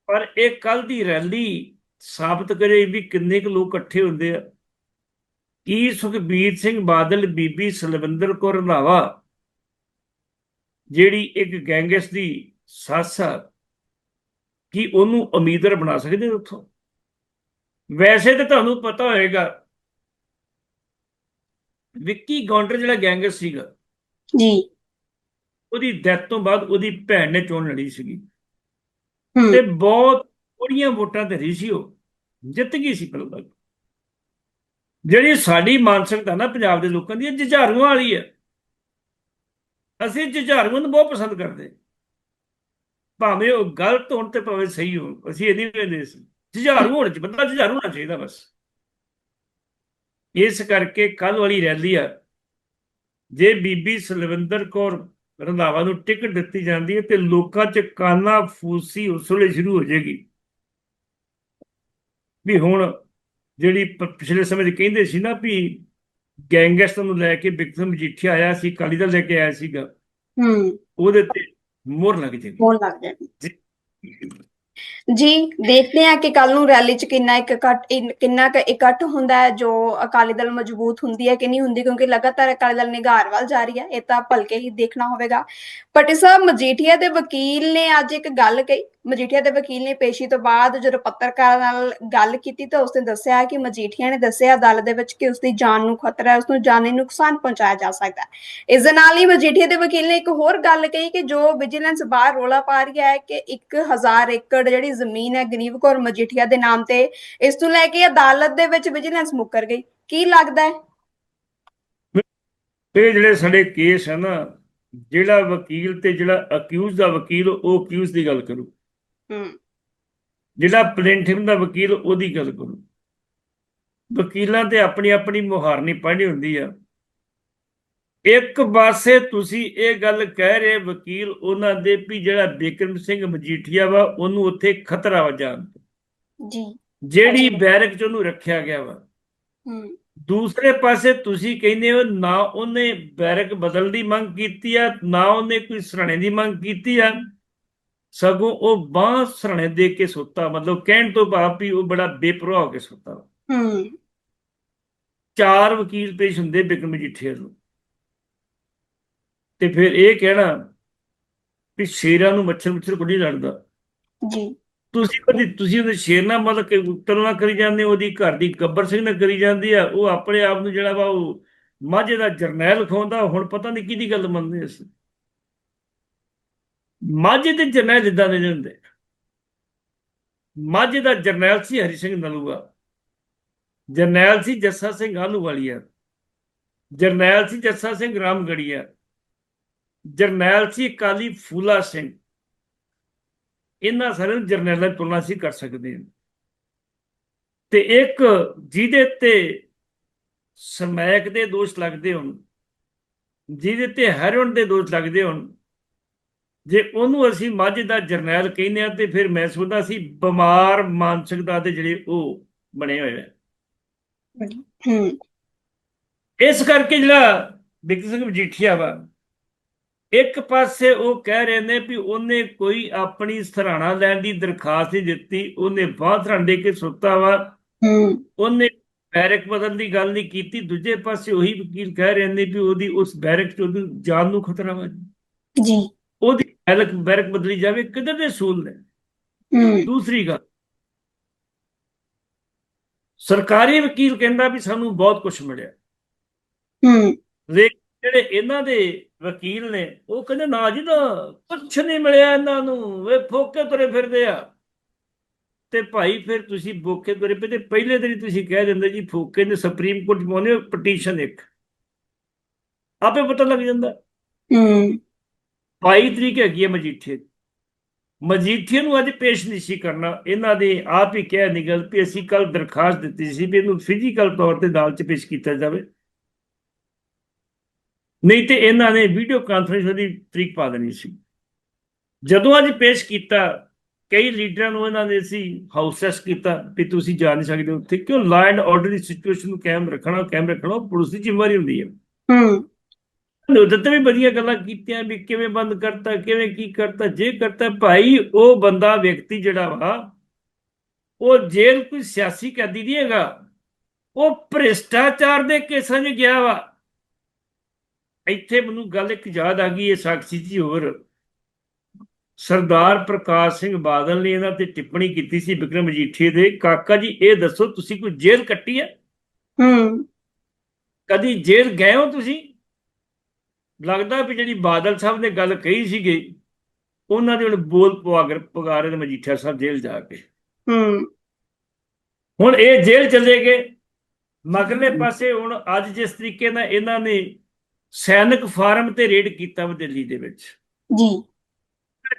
ਪਰ ਇਹ ਕੱਲ ਦੀ ਰੈਲੀ ਸਾਬਤ ਕਰੇ ਵੀ ਕਿੰਨੇ ਕੁ ਲੋਕ ਇਕੱਠੇ ਹੁੰਦੇ ਆ। ਕੀ ਸੁਖਬੀਰ ਸਿੰਘ ਬਾਦਲ ਬੀਬੀ ਸਲਵਿੰਦਰ ਕੌਰ ਰੰਧਾਵਾ ਜਿਹੜੀ ਇੱਕ ਗੈਂਗਸ ਦੀ ਸਾਸਾ ਕੀ ਉਹਨੂੰ ਉਮੀਦਵਾਰ ਬਣਾ ਸਕਦੇ ਉੱਥੋਂ? ਵੈਸੇ ਤਾਂ ਤੁਹਾਨੂੰ ਪਤਾ ਹੋਏਗਾ ਵਿੱਕੀ ਗੌਂਡਰ ਜਿਹੜਾ ਗੈਂਗਰ ਸੀਗਾ। ਜੀ। ਉਹਦੀ ਡੈਥ ਤੋਂ ਬਾਅਦ ਉਹਦੀ ਭੈਣ ਨੇ ਚੋਣ ਲੜੀ ਸੀਗੀ। ਤੇ ਬਹੁਤ ਥੋੜੀਆਂ ਵੋਟਾਂ ਤੇ ਰਹੀ ਸੀ ਉਹ। ਜਿੱਤ ਗਈ ਸੀ ਪਹਿਲਾਂ ਜਿਹੜੀ ਸਾਡੀ ਮਾਨਸਿਕਤਾ ਨਾ ਪੰਜਾਬ ਦੇ ਲੋਕਾਂ ਦੀ ਜੁਝਾਰੂਆਂ ਵਾਲੀ ਹੈ ਅਸੀਂ ਜੁਝਾਰੂਆਂ ਨੂੰ ਬਹੁਤ ਪਸੰਦ ਕਰਦੇ। ਭਾਵੇਂ ਉਹ ਗਲਤ ਹੋਣ ਤੇ ਭਾਵੇਂ ਸਹੀ ਹੋਣ ਅਸੀਂ ਇਹ ਨਹੀਂ ਵੇਂਦੇ ਸੀ ਜੁਝਾਰੂ ਹੋਣ ਚ ਬੰਦਾ ਜੁਝਾਰੂ ਹੋਣਾ ਚਾਹੀਦਾ ਬਸ। ਇਸ ਕਰਕੇ ਕੱਲ ਵਾਲੀ ਰੈਲੀ ਆ। ਜੇ ਬੀਬੀ ਸੁਲਵਿੰਦਰ ਕੌਰ ਰੰਧਾਵਾ ਨੂੰ ਟਿਕਟ ਦਿੱਤੀ ਜਾਂਦੀ ਹੈ ਤੇ ਲੋਕਾਂ 'ਚ ਕਾਨਾ ਫੂਸੀ ਉਸ ਵੇਲੇ ਸ਼ੁਰੂ ਹੋ ਜਾਏਗੀ। ਵੀ ਹੁਣ ਜਿਹੜੀ ਪਿਛਲੇ ਸਮੇਂ 'ਚ ਕਹਿੰਦੇ ਸੀ ਨਾ ਵੀ ਗੈਂਗਸਟਰ ਨੂੰ ਲੈ ਕੇ ਬਿਕਰਮ ਮਜੀਠੀਆ ਆਇਆ ਸੀ ਕਾਲੀ ਦਾ ਲੈ ਕੇ ਆਇਆ ਸੀਗਾ ਹੂੰ। ਉਹਦੇ ਤੇ ਮੋਹਰ ਲੱਗ ਜਾਏਗੀ। ਬੋਲ ਲੱਗ ਜਾਣੀ ਜੀ, ਦੇਖਦੇ ਹਾਂ ਕਿ ਕੱਲ ਨੂੰ ਰੈਲੀ 'ਚ ਕਿੰਨਾ ਇੱਕ ਇਕੱਠ ਕਿੰਨਾ ਕੁ ਇਕੱਠ ਹੁੰਦਾ ਹੈ, ਜੋ ਅਕਾਲੀ ਦਲ ਮਜ਼ਬੂਤ ਹੁੰਦੀ ਹੈ ਕਿ ਨਹੀਂ ਹੁੰਦੀ, ਕਿਉਂਕਿ ਲਗਾਤਾਰ ਅਕਾਲੀ ਦਲ ਨਿਗਾਰ ਵੱਲ ਜਾ ਰਹੀ ਹੈ, ਇਹ ਤਾਂ ਭਲਕੇ ਹੀ ਦੇਖਣਾ ਹੋਵੇਗਾ। ਪੱਟੀ ਸਾਹਿਬ, ਮਜੀਠੀਆ ਦੇ ਵਕੀਲ ਨੇ ਅੱਜ ਇੱਕ ਗੱਲ ਕਹੀ। ਮਜੀਠੀਆ ਦੇ ਵਕੀਲ ਨੇ ਪੇਸ਼ੀ ਤੋਂ ਬਾਅਦ ਜਦੋਂ ਪੱਤਰਕਾਰਾਂ ਨਾਲ ਗੱਲ ਕੀਤੀ ਤਾਂ ਉਸਨੇ ਦੱਸਿਆ ਕਿ ਮਜੀਠੀਆ ਨੇ ਦੱਸਿਆ ਅਦਾਲਤ ਦੇ ਵਿੱਚ ਕਿ ਉਸਦੀ ਜਾਨ ਨੂੰ ਖਤਰਾ ਹੈ, ਉਸਨੂੰ ਜਾਨੀ ਨੁਕਸਾਨ ਪਹੁੰਚਾਇਆ ਜਾ ਸਕਦਾ ਹੈ। ਇਸ ਦੇ ਨਾਲ ਹੀ ਮਜੀਠੀਆ ਦੇ ਵਕੀਲ ਨੇ ਇੱਕ ਹੋਰ ਗੱਲ ਕਹੀ ਕਿ ਜੋ ਵਿਜੀਲੈਂਸ ਬਾਹਰ ਰੋਲਾ ਪਾ ਰਹੀ ਹੈ ਕਿ 1000 ਏਕੜ ਜਿਹੜੀ ਜ਼ਮੀਨ ਹੈ ਗਰੀਬ ਕੌਰ ਮਜੀਠੀਆ ਦੇ ਨਾਮ ਤੇ। ਇਸ ਨੂੰ ਲੈ ਕੇ ਅਦਾਲਤ ਦੇ ਵਿੱਚ ਵਿਜੀਲੈਂਸ ਮੁੱਕਰ ਗਈ। ਕੀ ਲੱਗਦਾ ਹੈ? ਇਹ ਜਿਹੜੇ ਸਾਡੇ ਕੇਸ ਹੈ ਨਾ ਜਿਹੜਾ ਵਕੀਲ ਤੇ ਜਿਹੜਾ ਅਕਿਊਜ਼ ਦਾ ਵਕੀਲ ਉਹ ਅਕਿਊਜ਼ ਦੀ ਗੱਲ ਕਰੂ। ਹੂੰ। ਜਿਹੜਾ ਪਲੇਂਟਿਫ ਦਾ ਵਕੀਲ ਉਹਦੀ ਗੱਲ ਕਰੂ। ਵਕੀਲਾਂ ਤੇ ਆਪਣੀ ਆਪਣੀ ਮੁਹਾਰਨੀ ਪੜ੍ਹਨੀ ਹੁੰਦੀ ਆ। ਇੱਕ ਪਾਸੇ ਤੁਸੀਂ ਇਹ ਗੱਲ ਕਹਿ ਰਹੇ ਵਕੀਲ ਉਹਨਾਂ ਦੇ ਵੀ ਜਿਹੜਾ ਬਿਕਰਮ ਸਿੰਘ ਮਜੀਠੀਆ ਵਾ ਉਹਨੂੰ ਉੱਥੇ ਖਤਰਾ ਵਾ ਜਾਣ ਤੋਂ। ਜੀ। ਜਿਹੜੀ ਬੈਰਕ ਚ ਉਹਨੂੰ ਰੱਖਿਆ ਗਿਆ ਵਾ। ਹੂੰ। ਦੂਸਰੇ ਪਾਸੇ ਤੁਸੀਂ ਕਹਿੰਦੇ ਹੋ ਨਾ ਉਹਨੇ ਬੈਰਕ ਬਦਲ ਦੀ ਮੰਗ ਕੀਤੀ ਆ ਨਾ ਉਹਨੇ ਕੋਈ ਸਰਾਣੇ ਦੀ ਮੰਗ ਕੀਤੀ ਆ। ਸਗੋਂ ਉਹ ਬਾਂਹ ਸਰਾਣੇ ਦੇ ਕੇ ਸੁੱਤਾ ਮਤਲਬ ਕਹਿਣ ਤੋਂ ਭਾਵ ਵੀ ਉਹ ਬੜਾ ਬੇਪਰਵਾਹ ਹੋ ਕੇ ਸੁੱਤਾ। ਹੂੰ। ਚਾਰ ਵਕੀਲ ਪੇਸ਼ ਹੁੰਦੇ ਬਿਕਰਮ ਮਜੀਠੀਆ ਨੂੰ। ਤੇ ਫਿਰ ਇਹ ਕਹਿਣਾ ਵੀ ਸ਼ੇਰਾਂ ਨੂੰ ਮੱਛਰ ਮੱਛਰ ਕੋਈ ਨਹੀਂ ਲੜਦਾ। ਜੀ। ਤੁਸੀਂ ਕਦੀ ਤੁਸੀਂ ਉਹਦੇ ਸ਼ੇਰ ਨਾਲ ਮਤਲਬ ਕਿ ਤੁਲਨਾ ਕਰੀ ਜਾਂਦੇ ਹੋ, ਉਹਦੀ ਘਰ ਦੀ ਗੱਬਰ ਸਿੰਘ ਨਾਲ ਕਰੀ ਜਾਂਦੀ ਆ ਉਹ ਆਪਣੇ ਆਪ ਨੂੰ ਜਿਹੜਾ ਵਾ ਉਹ ਮਾਝੇ ਦਾ ਜਰਨੈਲ ਖਾਉਂਦਾ ਹੁਣ ਪਤਾ ਨਹੀਂ ਕਿਹਦੀ ਗੱਲ ਮੰਨਦੇ ਅਸੀਂ। ਮਾਝੇ ਦੇ ਜਰਨੈਲ ਇਦਾਂ ਦੇ ਹੁੰਦੇ। ਮਾਝੇ ਦਾ ਜਰਨੈਲ ਸੀ ਹਰੀ ਸਿੰਘ ਨਲੂਆ। ਜਰਨੈਲ ਸੀ ਜੱਸਾ ਸਿੰਘ ਆਹਲੂਵਾਲੀਆ। ਜਰਨੈਲ ਸੀ ਜੱਸਾ ਸਿੰਘ ਰਾਮਗੜੀਆ। ਜਰਨੈਲ ਸੀ ਕਾਲੀ ਫੂਲਾ ਸਿੰਘ। ਇਹਨਾਂ ਸਾਰਿਆਂ ਨੂੰ ਜਰਨੈਲਾਂ ਦੀ ਤੁਲਨਾ ਅਸੀਂ ਕਰ ਸਕਦੇ ਹਾਂ। ਤੇ ਇੱਕ ਜਿਹਦੇ ਤੇ ਸਮੈਕ ਦੇ ਦੋਸ਼ ਲੱਗਦੇ ਹੋਣ ਜਿਹਦੇ ਤੇ ਹੈਰੋਨ ਦੇ ਦੋਸ਼ ਲੱਗਦੇ ਹੋਣ ਜੇ ਉਹਨੂੰ ਅਸੀਂ ਮਾਝੇ ਦਾ ਜਰਨੈਲ ਕਹਿੰਦੇ ਆ ਤੇ ਫਿਰ ਮੈਂ ਸੋਚਦਾ ਸੀ ਬਿਮਾਰ ਮਾਨਸਿਕਤਾ ਦੇ ਜਿਹੜੇ ਉਹ ਬਣੇ ਹੋਏ ਆ। ਇਸ ਕਰਕੇ ਜਿਹੜਾ ਬਿਕਰਮ ਸਿੰਘ ਮਜੀਠੀਆ ਵਾ ਇੱਕ ਪਾਸੇ ਉਹ ਕਹਿ ਰਹੇ ਨੇ ਵੀ ਉਹਨੇ ਕੋਈ ਆਪਣੀ ਸਰਾਣਾ ਲੈਣ ਦੀ ਦਰਖਾਸਤ ਨਹੀਂ ਦਿੱਤੀ ਉਹਨੇ ਬਾਹਰ ਸਰਾਣੇ ਕੇ ਸੁੱਤਾ ਵਾ। ਹੂੰ। ਉਹਨੇ ਬੈਰਕ ਬਦਲਣ ਦੀ ਗੱਲ ਨਹੀਂ ਕੀਤੀ ਦੂਜੇ ਪਾਸੇ ਉਹੀ ਵਕੀਲ ਕਹਿ ਰਹੇ ਨੇ ਵੀ ਉਹਦੀ ਉਸ ਬੈਰਕ ਚ ਉਹਦੀ ਜਾਨ ਨੂੰ ਖਤਰਾ ਵਾ। ਜੀ। ਉਹਦੀ ਬੈਰਕ ਬੈਰਕ ਬਦਲੀ ਜਾਵੇ ਕਿੱਧਰ ਦੇ ਸੂਲ ਨੇ? ਹੂੰ। ਦੂਸਰੀ ਗੱਲ ਸਰਕਾਰੀ ਵਕੀਲ ਕਹਿੰਦਾ ਵੀ ਸਾਨੂੰ ਬਹੁਤ ਕੁਝ ਮਿਲਿਆ। ਹੂੰ। ਲੇਕਿਨ ਜਿਹੜੇ ਇਹਨਾਂ ਦੇ ਵਕੀਲ ਨੇ ਉਹ ਕਹਿੰਦੇ ਨਾ ਜੀ ਨਾ ਕੁਛ ਨਹੀਂ ਮਿਲਿਆ ਇਹਨਾਂ ਨੂੰ। ਵੇ ਫੋਕੇ ਤੁਰੇ ਫਿਰਦੇ ਆ। ਤੇ ਭਾਈ ਫਿਰ ਤੁਸੀਂ ਫੋਕੇ ਤੁਰੇ ਪਏ ਤੇ ਪਹਿਲੇ ਦਿਨ ਹੀ ਤੁਸੀਂ ਕਹਿ ਦਿੰਦੇ ਜੀ ਫੋਕੇ ਨੇ ਸੁਪਰੀਮ ਕੋਰਟ ਪਾਉਣੇ ਪਟੀਸ਼ਨ ਇੱਕ। ਆਪੇ ਪਤਾ ਲੱਗ ਜਾਂਦਾ। ਹੂੰ। 22 ਤਰੀਕ ਹੈਗੀ ਹੈ ਮਜੀਠੀਏ ਦੀ। ਮਜੀਠੀਏ ਨੂੰ ਅੱਜ ਪੇਸ਼ ਨਹੀਂ ਸੀ ਕਰਨਾ ਇਹਨਾਂ ਦੇ ਆਪ ਹੀ ਕਹਿ ਨਿਕਲ ਵੀ ਅਸੀਂ ਕੱਲ ਦਰਖਾਸਤ ਦਿੱਤੀ ਸੀ ਵੀ ਇਹਨੂੰ ਫਿਜ਼ੀਕਲ ਤੌਰ ਤੇ ਅਦਾਲਤ 'ਚ ਪੇਸ਼ ਕੀਤਾ ਜਾਵੇ। ਨਹੀਂ ਤੇ ਇਹਨਾਂ ਨੇ ਵੀਡੀਓ ਕਾਨਫਰੰਸ ਦੀ ਤਰੀਕ ਪਾ ਦੇਣੀ ਸੀ। ਜਦੋਂ ਅੱਜ ਪੇਸ਼ ਕੀਤਾ ਕਈ ਲੀਡਰਾਂ ਨੂੰ ਇਹਨਾਂ ਨੇ ਸੀ ਹਾਊਸੈਸ ਕੀਤਾ ਵੀ ਤੁਸੀਂ ਜਾ ਨਹੀਂ ਸਕਦੇ ਉੱਥੇ ਕਿਉਂ law and order the situation ਨੂੰ ਕਾਇਮ ਰੱਖਣਾ ਕਾਇਮ ਰੱਖਣਾ ਪੁਲਿਸ ਦੀ ਜ਼ਿੰਮੇਵਾਰੀ ਹੁੰਦੀ ਹੈ। ਹੂੰ। ਤੇ ਵੀ ਵਧੀਆ ਗੱਲਾਂ ਕੀਤੀਆਂ ਵੀ ਕਿਵੇਂ ਬੰਦ ਕਰਤਾ ਕਿਵੇਂ ਕੀ ਕਰਤਾ ਜੇ ਕਰਤਾ ਭਾਈ ਉਹ ਬੰਦਾ ਵਿਅਕਤੀ ਜਿਹੜਾ ਵਾ ਉਹ ਜੇਲ੍ਹ ਕੋਈ ਸਿਆਸੀ ਕੈਦੀ ਨਹੀਂ ਹੈਗਾ। ਉਹ ਭ੍ਰਿਸ਼ਟਾਚਾਰ ਦੇ ਕੇਸਾਂ 'ਚ ਗਿਆ ਵਾ। ਇੱਥੇ ਮੈਨੂੰ ਗੱਲ ਇੱਕ ਯਾਦ ਆ ਗਈ ਇਹ ਸਾਖੀ ਜੀ ਹੋਰ। ਸਰਦਾਰ ਪ੍ਰਕਾਸ਼ ਸਿੰਘ ਬਾਦਲ ਨੇ ਇਹਨਾਂ ਤੇ ਟਿੱਪਣੀ ਕੀਤੀ ਸੀ ਵਿਕਰਮ ਮਜੀਠੀਏ ਦੇ। ਕਾਕਾ ਜੀ ਇਹ ਦੱਸੋ ਤੁਸੀਂ ਕੋਈ ਜੇਲ੍ਹ ਕੱਟੀ ਹੈ ਹੂੰ। ਕਦੀ ਜੇਲ੍ਹ ਗਏ ਹੋ ਤੁਸੀਂ? ਲੱਗਦਾ ਵੀ ਜਿਹੜੀ ਬਾਦਲ ਸਾਹਿਬ ਨੇ ਗੱਲ ਕਹੀ ਸੀਗੀ ਉਹਨਾਂ ਦੇ ਹੁਣ ਬੋਲ ਪਵਾਗਰ ਪਗਾਰੇ ਦੇ ਮਜੀਠੀਆ ਸਾਹਿਬ ਜੇਲ੍ਹ ਜਾ ਕੇ। ਹੂੰ। ਹੁਣ ਇਹ ਜੇਲ੍ਹ ਚਲੇ ਗਏ। ਮਗਰਲੇ ਪਾਸੇ ਹੁਣ ਅੱਜ ਜਿਸ ਤਰੀਕੇ ਨਾਲ ਇਹਨਾਂ ਨੇ ਸੈਨਿਕ ਫਾਰਮ ਤੇ ਰੇਡ ਕੀਤਾ ਵਾ ਦਿੱਲੀ ਦੇ ਵਿੱਚ। ਜੀ।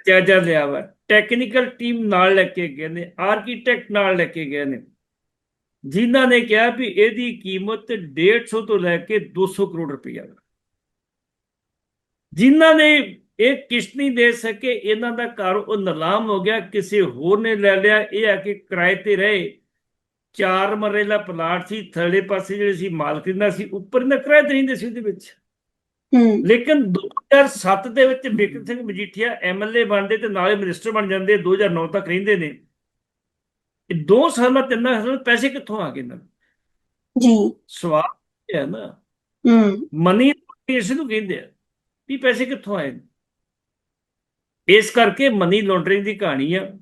ਜਾਇਜ਼ਾ ਲਿਆ ਵਾ। ਟੈਕਨੀਕਲ ਟੀਮ ਨਾਲ ਲੈ ਕੇ ਗਏ ਨੇ ਆਰਕੀਟੈਕਟ ਨਾਲ ਲੈ ਕੇ ਗਏ ਨੇ। ਜਿਨ੍ਹਾਂ ਨੇ ਕਿਹਾ ਵੀ ਇਹਦੀ ਕੀਮਤ 150 ਤੋਂ ਲੈ ਕੇ 200 ਕਰੋੜ ਰੁਪਈਆ ਵਾ। ਜਿਨ੍ਹਾਂ ਨੇ ਇਹ ਕਿਸ਼ਤ ਨਹੀਂ ਦੇ ਸਕੇ ਇਹਨਾਂ ਦਾ ਘਰ ਉਹ ਨਿਲਾਮ ਹੋ ਗਿਆ ਕਿਸੇ ਹੋਰ ਨੇ ਲੈ ਲਿਆ। ਇਹ ਆ ਕਿ ਕਿਰਾਏ ਤੇ ਰਹੇ। ਚਾਰ ਮਰੇਲਾ ਪਲਾਟ ਸੀ ਥੱਲੇ ਪਾਸੇ ਜਿਹੜੇ ਸੀ ਮਾਲਕੀ ਦਾ ਸੀ ਉੱਪਰ ਨਾ ਕਿਰਾਏ ਤੇ ਰਹਿੰਦੇ ਸੀ ਉਹਦੇ ਵਿੱਚ। ਲੇਕਿਨ 2007 ਦੇ ਵਿੱਚ ਬਿਕਰਮ ਸਿੰਘ ਮਜੀਠੀਆ ਐਮਐਲਏ ਬਣਦੇ ਤੇ ਨਾਲੇ ਮਿਨਿਸਟਰ ਬਣ ਜਾਂਦੇ 2009 ਤੱਕ ਰਹਿੰਦੇ ਨੇ। ਇਹ ਦੋ ਸਾਲਾਂ ਤਿੰਨਾਂ ਸਾਲਾਂ ਪੈਸੇ ਕਿੱਥੋਂ ਆ ਗਏ ਨੂੰ? ਜੀ। ਸਵਾਲ ਹੈ ਨਾ। ਹੂੰ। ਮਨੀ ਇਸ ਨੂੰ ਕਹਿੰਦੇ ਆ ਵੀ ਪੈਸੇ ਕਿੱਥੋਂ ਆਏ ਇਸ ਕਰਕੇ ਮਨੀ ਲਾਂਡਰਿੰਗ ਦੀ ਕਹਾਣੀ ਆ।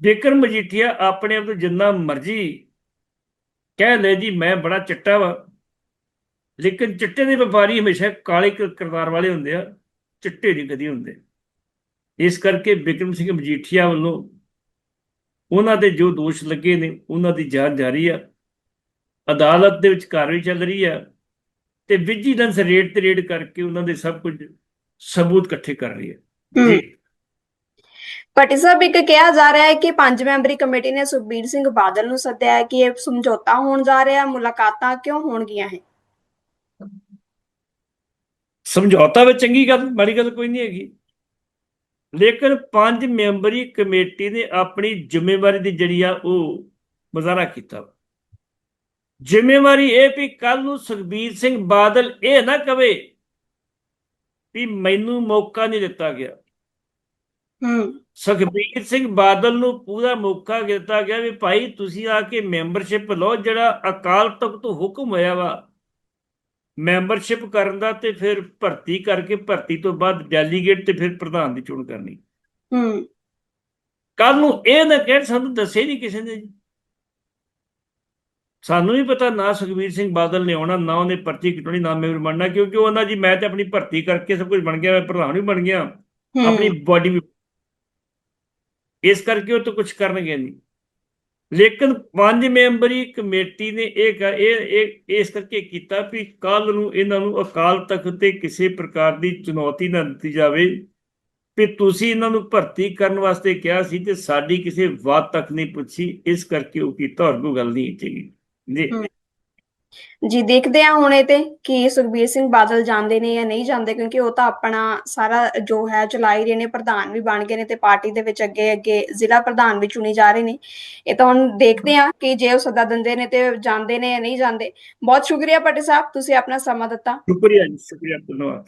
ਬਿਕਰਮ ਮਜੀਠੀਆ ਆਪਣੇ ਆਪ ਨੂੰ ਜਿੰਨਾ ਮਰਜ਼ੀ ਕਹਿ ਲੈ ਜੀ ਮੈਂ ਬੜਾ ਚਿੱਟਾ ਵਾ। ਲੇਕਿਨ ਚਿੱਟੇ ਦੇ ਵਪਾਰੀ ਹਮੇਸ਼ਾ ਕਾਲੇ ਕਿਰਦਾਰ ਵਾਲੇ ਹੁੰਦੇ ਆ ਚਿੱਟੇ ਨਹੀਂ ਕਦੀ ਹੁੰਦੇ। ਇਸ ਕਰਕੇ ਬਿਕਰਮ ਸਿੰਘ ਮਜੀਠੀਆ ਵੱਲੋਂ ਉਹਨਾਂ ਦੇ ਜੋ ਦੋਸ਼ ਲੱਗੇ ਨੇ ਉਹਨਾਂ ਦੀ ਜਾਂਚ ਜਾਰੀ ਆ। ਅਦਾਲਤ ਦੇ ਵਿੱਚ ਕਾਰਵਾਈ ਚੱਲ ਰਹੀ ਆ ਤੇ ਵਿਜੀਲੈਂਸ ਰੇਡ ਤੇ ਰੇਡ ਕਰਕੇ ਉਹਨਾਂ ਦੇ ਸਭ ਕੁਝ ਸਬੂਤ ਇਕੱਠੇ ਕਰ ਰਹੀ ਹੈ। ਜੀ। ਭੱਟੀ ਸਾਹਿਬ ਇੱਕ ਕਿਹਾ ਜਾ ਰਿਹਾ ਹੈ ਕਿ ਪੰਜ ਮੈਂਬਰੀ ਕਮੇਟੀ ਨੇ ਸੁਖਬੀਰ ਸਿੰਘ ਬਾਦਲ ਨੂੰ ਸੱਦਿਆ ਹੈ ਕਿ ਇਹ ਸਮਝੌਤਾ ਹੋਣ ਜਾ ਰਿਹਾ ਮੁਲਾਕਾਤਾਂ ਕਿਉਂ ਹੋਣਗੀਆਂ ਹੈ ਸਮਝੌਤਾ ਵਿੱਚ ਚੰਗੀ ਗੱਲ ਮਾੜੀ ਗੱਲ ਕੋਈ ਨਹੀਂ ਹੈਗੀ। ਲੇਕਿਨ ਪੰਜ ਮੈਂਬਰੀ ਕਮੇਟੀ ਨੇ ਆਪਣੀ ਜ਼ਿੰਮੇਵਾਰੀ ਦੀ ਜਿਹੜੀ ਆ ਉਹ ਮੁਜ਼ਾਹਰਾ ਕੀਤਾ। ਜ਼ਿੰਮੇਵਾਰੀ ਇਹ ਵੀ ਕੱਲ ਨੂੰ ਸੁਖਬੀਰ ਸਿੰਘ ਬਾਦਲ ਇਹ ਨਾ ਕਵੇ ਵੀ ਮੈਨੂੰ ਮੌਕਾ ਨਹੀਂ ਦਿੱਤਾ ਗਿਆ। ਸੁਖਬੀਰ ਸਿੰਘ ਬਾਦਲ ਨੂੰ ਪੂਰਾ ਮੌਕਾ ਦਿੱਤਾ ਗਿਆ ਵੀ ਭਾਈ ਤੁਸੀਂ ਆ ਕੇ ਮੈਂਬਰਸ਼ਿਪ ਲਓ ਜਿਹੜਾ ਅਕਾਲ ਤਖਤ ਤੋਂ ਹੁਕਮ ਹੋਇਆ ਵਾ। ਮੈਂਬਰਸ਼ਿਪ ਕਰਨ ਦਾ ਤੇ ਫਿਰ ਭਰਤੀ ਕਰਕੇ ਭਰਤੀ ਤੋਂ ਬਾਅਦ ਡੈਲੀਗੇਟ ਤੇ ਫਿਰ ਪ੍ਰਧਾਨ ਦੀ ਚੋਣ ਕਰਨੀ। ਹੂੰ। ਕੱਲ ਨੂੰ ਇਹ ਨਾ ਕਹਿਣ ਸਾਨੂੰ ਦੱਸੇ ਨਹੀਂ ਕਿਸੇ ਨੇ ਜੀ। ਸਾਨੂੰ ਨਹੀਂ ਪਤਾ ਨਾ ਸੁਖਬੀਰ ਸਿੰਘ ਬਾਦਲ ਨੇ ਆਉਣਾ ਨਾ ਉਹਨੇ ਪਰਚੀ ਕਟਾਉਣੀ ਨਾ ਮੈਂਬਰ ਬਣਨਾ ਕਿਉਂਕਿ ਉਹਨਾਂ ਜੀ ਮੈਂ ਤੇ ਆਪਣੀ ਭਰਤੀ ਕਰਕੇ ਸਭ ਕੁਝ ਬਣ ਗਿਆ ਮੈਂ ਪ੍ਰਧਾਨ ਵੀ ਬਣ ਗਿਆ। ਆਪਣੀ ਬਾਡੀ ਵੀ ਇਸ ਕਰਕੇ ਉਹ ਤਾਂ ਕੁਝ ਕਰਨਗੇ ਨਹੀਂ ਲੇਕਿਨ ਪੰਜ ਮੈਂਬਰੀ ਕਮੇਟੀ ਨੇ ਇਹ ਇਹ ਇਸ ਕਰਕੇ ਕੀਤਾ ਵੀ ਕੱਲ ਨੂੰ ਇਹਨਾਂ ਨੂੰ ਅਕਾਲ ਤਖਤ ਤੇ ਕਿਸੇ ਪ੍ਰਕਾਰ ਦੀ ਚੁਣੌਤੀ ਨਾ ਦਿੱਤੀ ਜਾਵੇ। ਵੀ ਤੁਸੀਂ ਇਹਨਾਂ ਨੂੰ ਭਰਤੀ ਕਰਨ ਵਾਸਤੇ ਕਿਹਾ ਸੀ ਤੇ ਸਾਡੀ ਕਿਸੇ ਬਾਤ ਤੱਕ ਨਹੀਂ ਪੁੱਛੀ, ਇਸ ਕਰਕੇ ਉਹ ਕੀਤਾ, ਹੋਰ ਕੋਈ ਗੱਲ ਨਹੀਂ ਚੰਗੀ ਜੀ। ਜੀ, ਦੇਖਦੇ ਹਾਂ ਹੁਣ ਇਹ ਤੇ ਕਿ ਸੁਖਬੀਰ ਸਿੰਘ ਬਾਦਲ ਜਾਂਦੇ ਨੇ ਜਾਂ ਨਹੀਂ ਜਾਂਦੇ, ਕਿਉਂਕਿ ਉਹ ਤਾਂ ਆਪਣਾ ਸਾਰਾ ਜੋ ਹੈ ਚਲਾ ਹੀ ਰਹੇ ਨੇ, ਪ੍ਰਧਾਨ ਵੀ ਬਣ ਗਏ ਨੇ ਤੇ ਪਾਰਟੀ ਦੇ ਵਿੱਚ ਅੱਗੇ ਅੱਗੇ ਜ਼ਿਲ੍ਹਾ ਪ੍ਰਧਾਨ ਵੀ ਚੁਣੇ ਜਾ ਰਹੇ ਨੇ। ਇਹ ਤਾਂ ਹੁਣ ਦੇਖਦੇ ਹਾਂ ਕਿ ਜੇ ਉਹ ਸੱਦਾ ਦਿੰਦੇ ਨੇ ਤੇ ਜਾਂਦੇ ਨੇ ਜਾਂ ਨਹੀਂ ਜਾਂਦੇ। ਬਹੁਤ ਸ਼ੁਕਰੀਆ ਪਟੇ ਸਾਹਿਬ, ਤੁਸੀਂ ਆਪਣਾ ਸਮਾਂ ਦਿੱਤਾ। ਸ਼ੁਕਰੀਆ ਜੀ, ਸ਼ੁਕਰੀਆ, ਧੰਨਵਾਦ।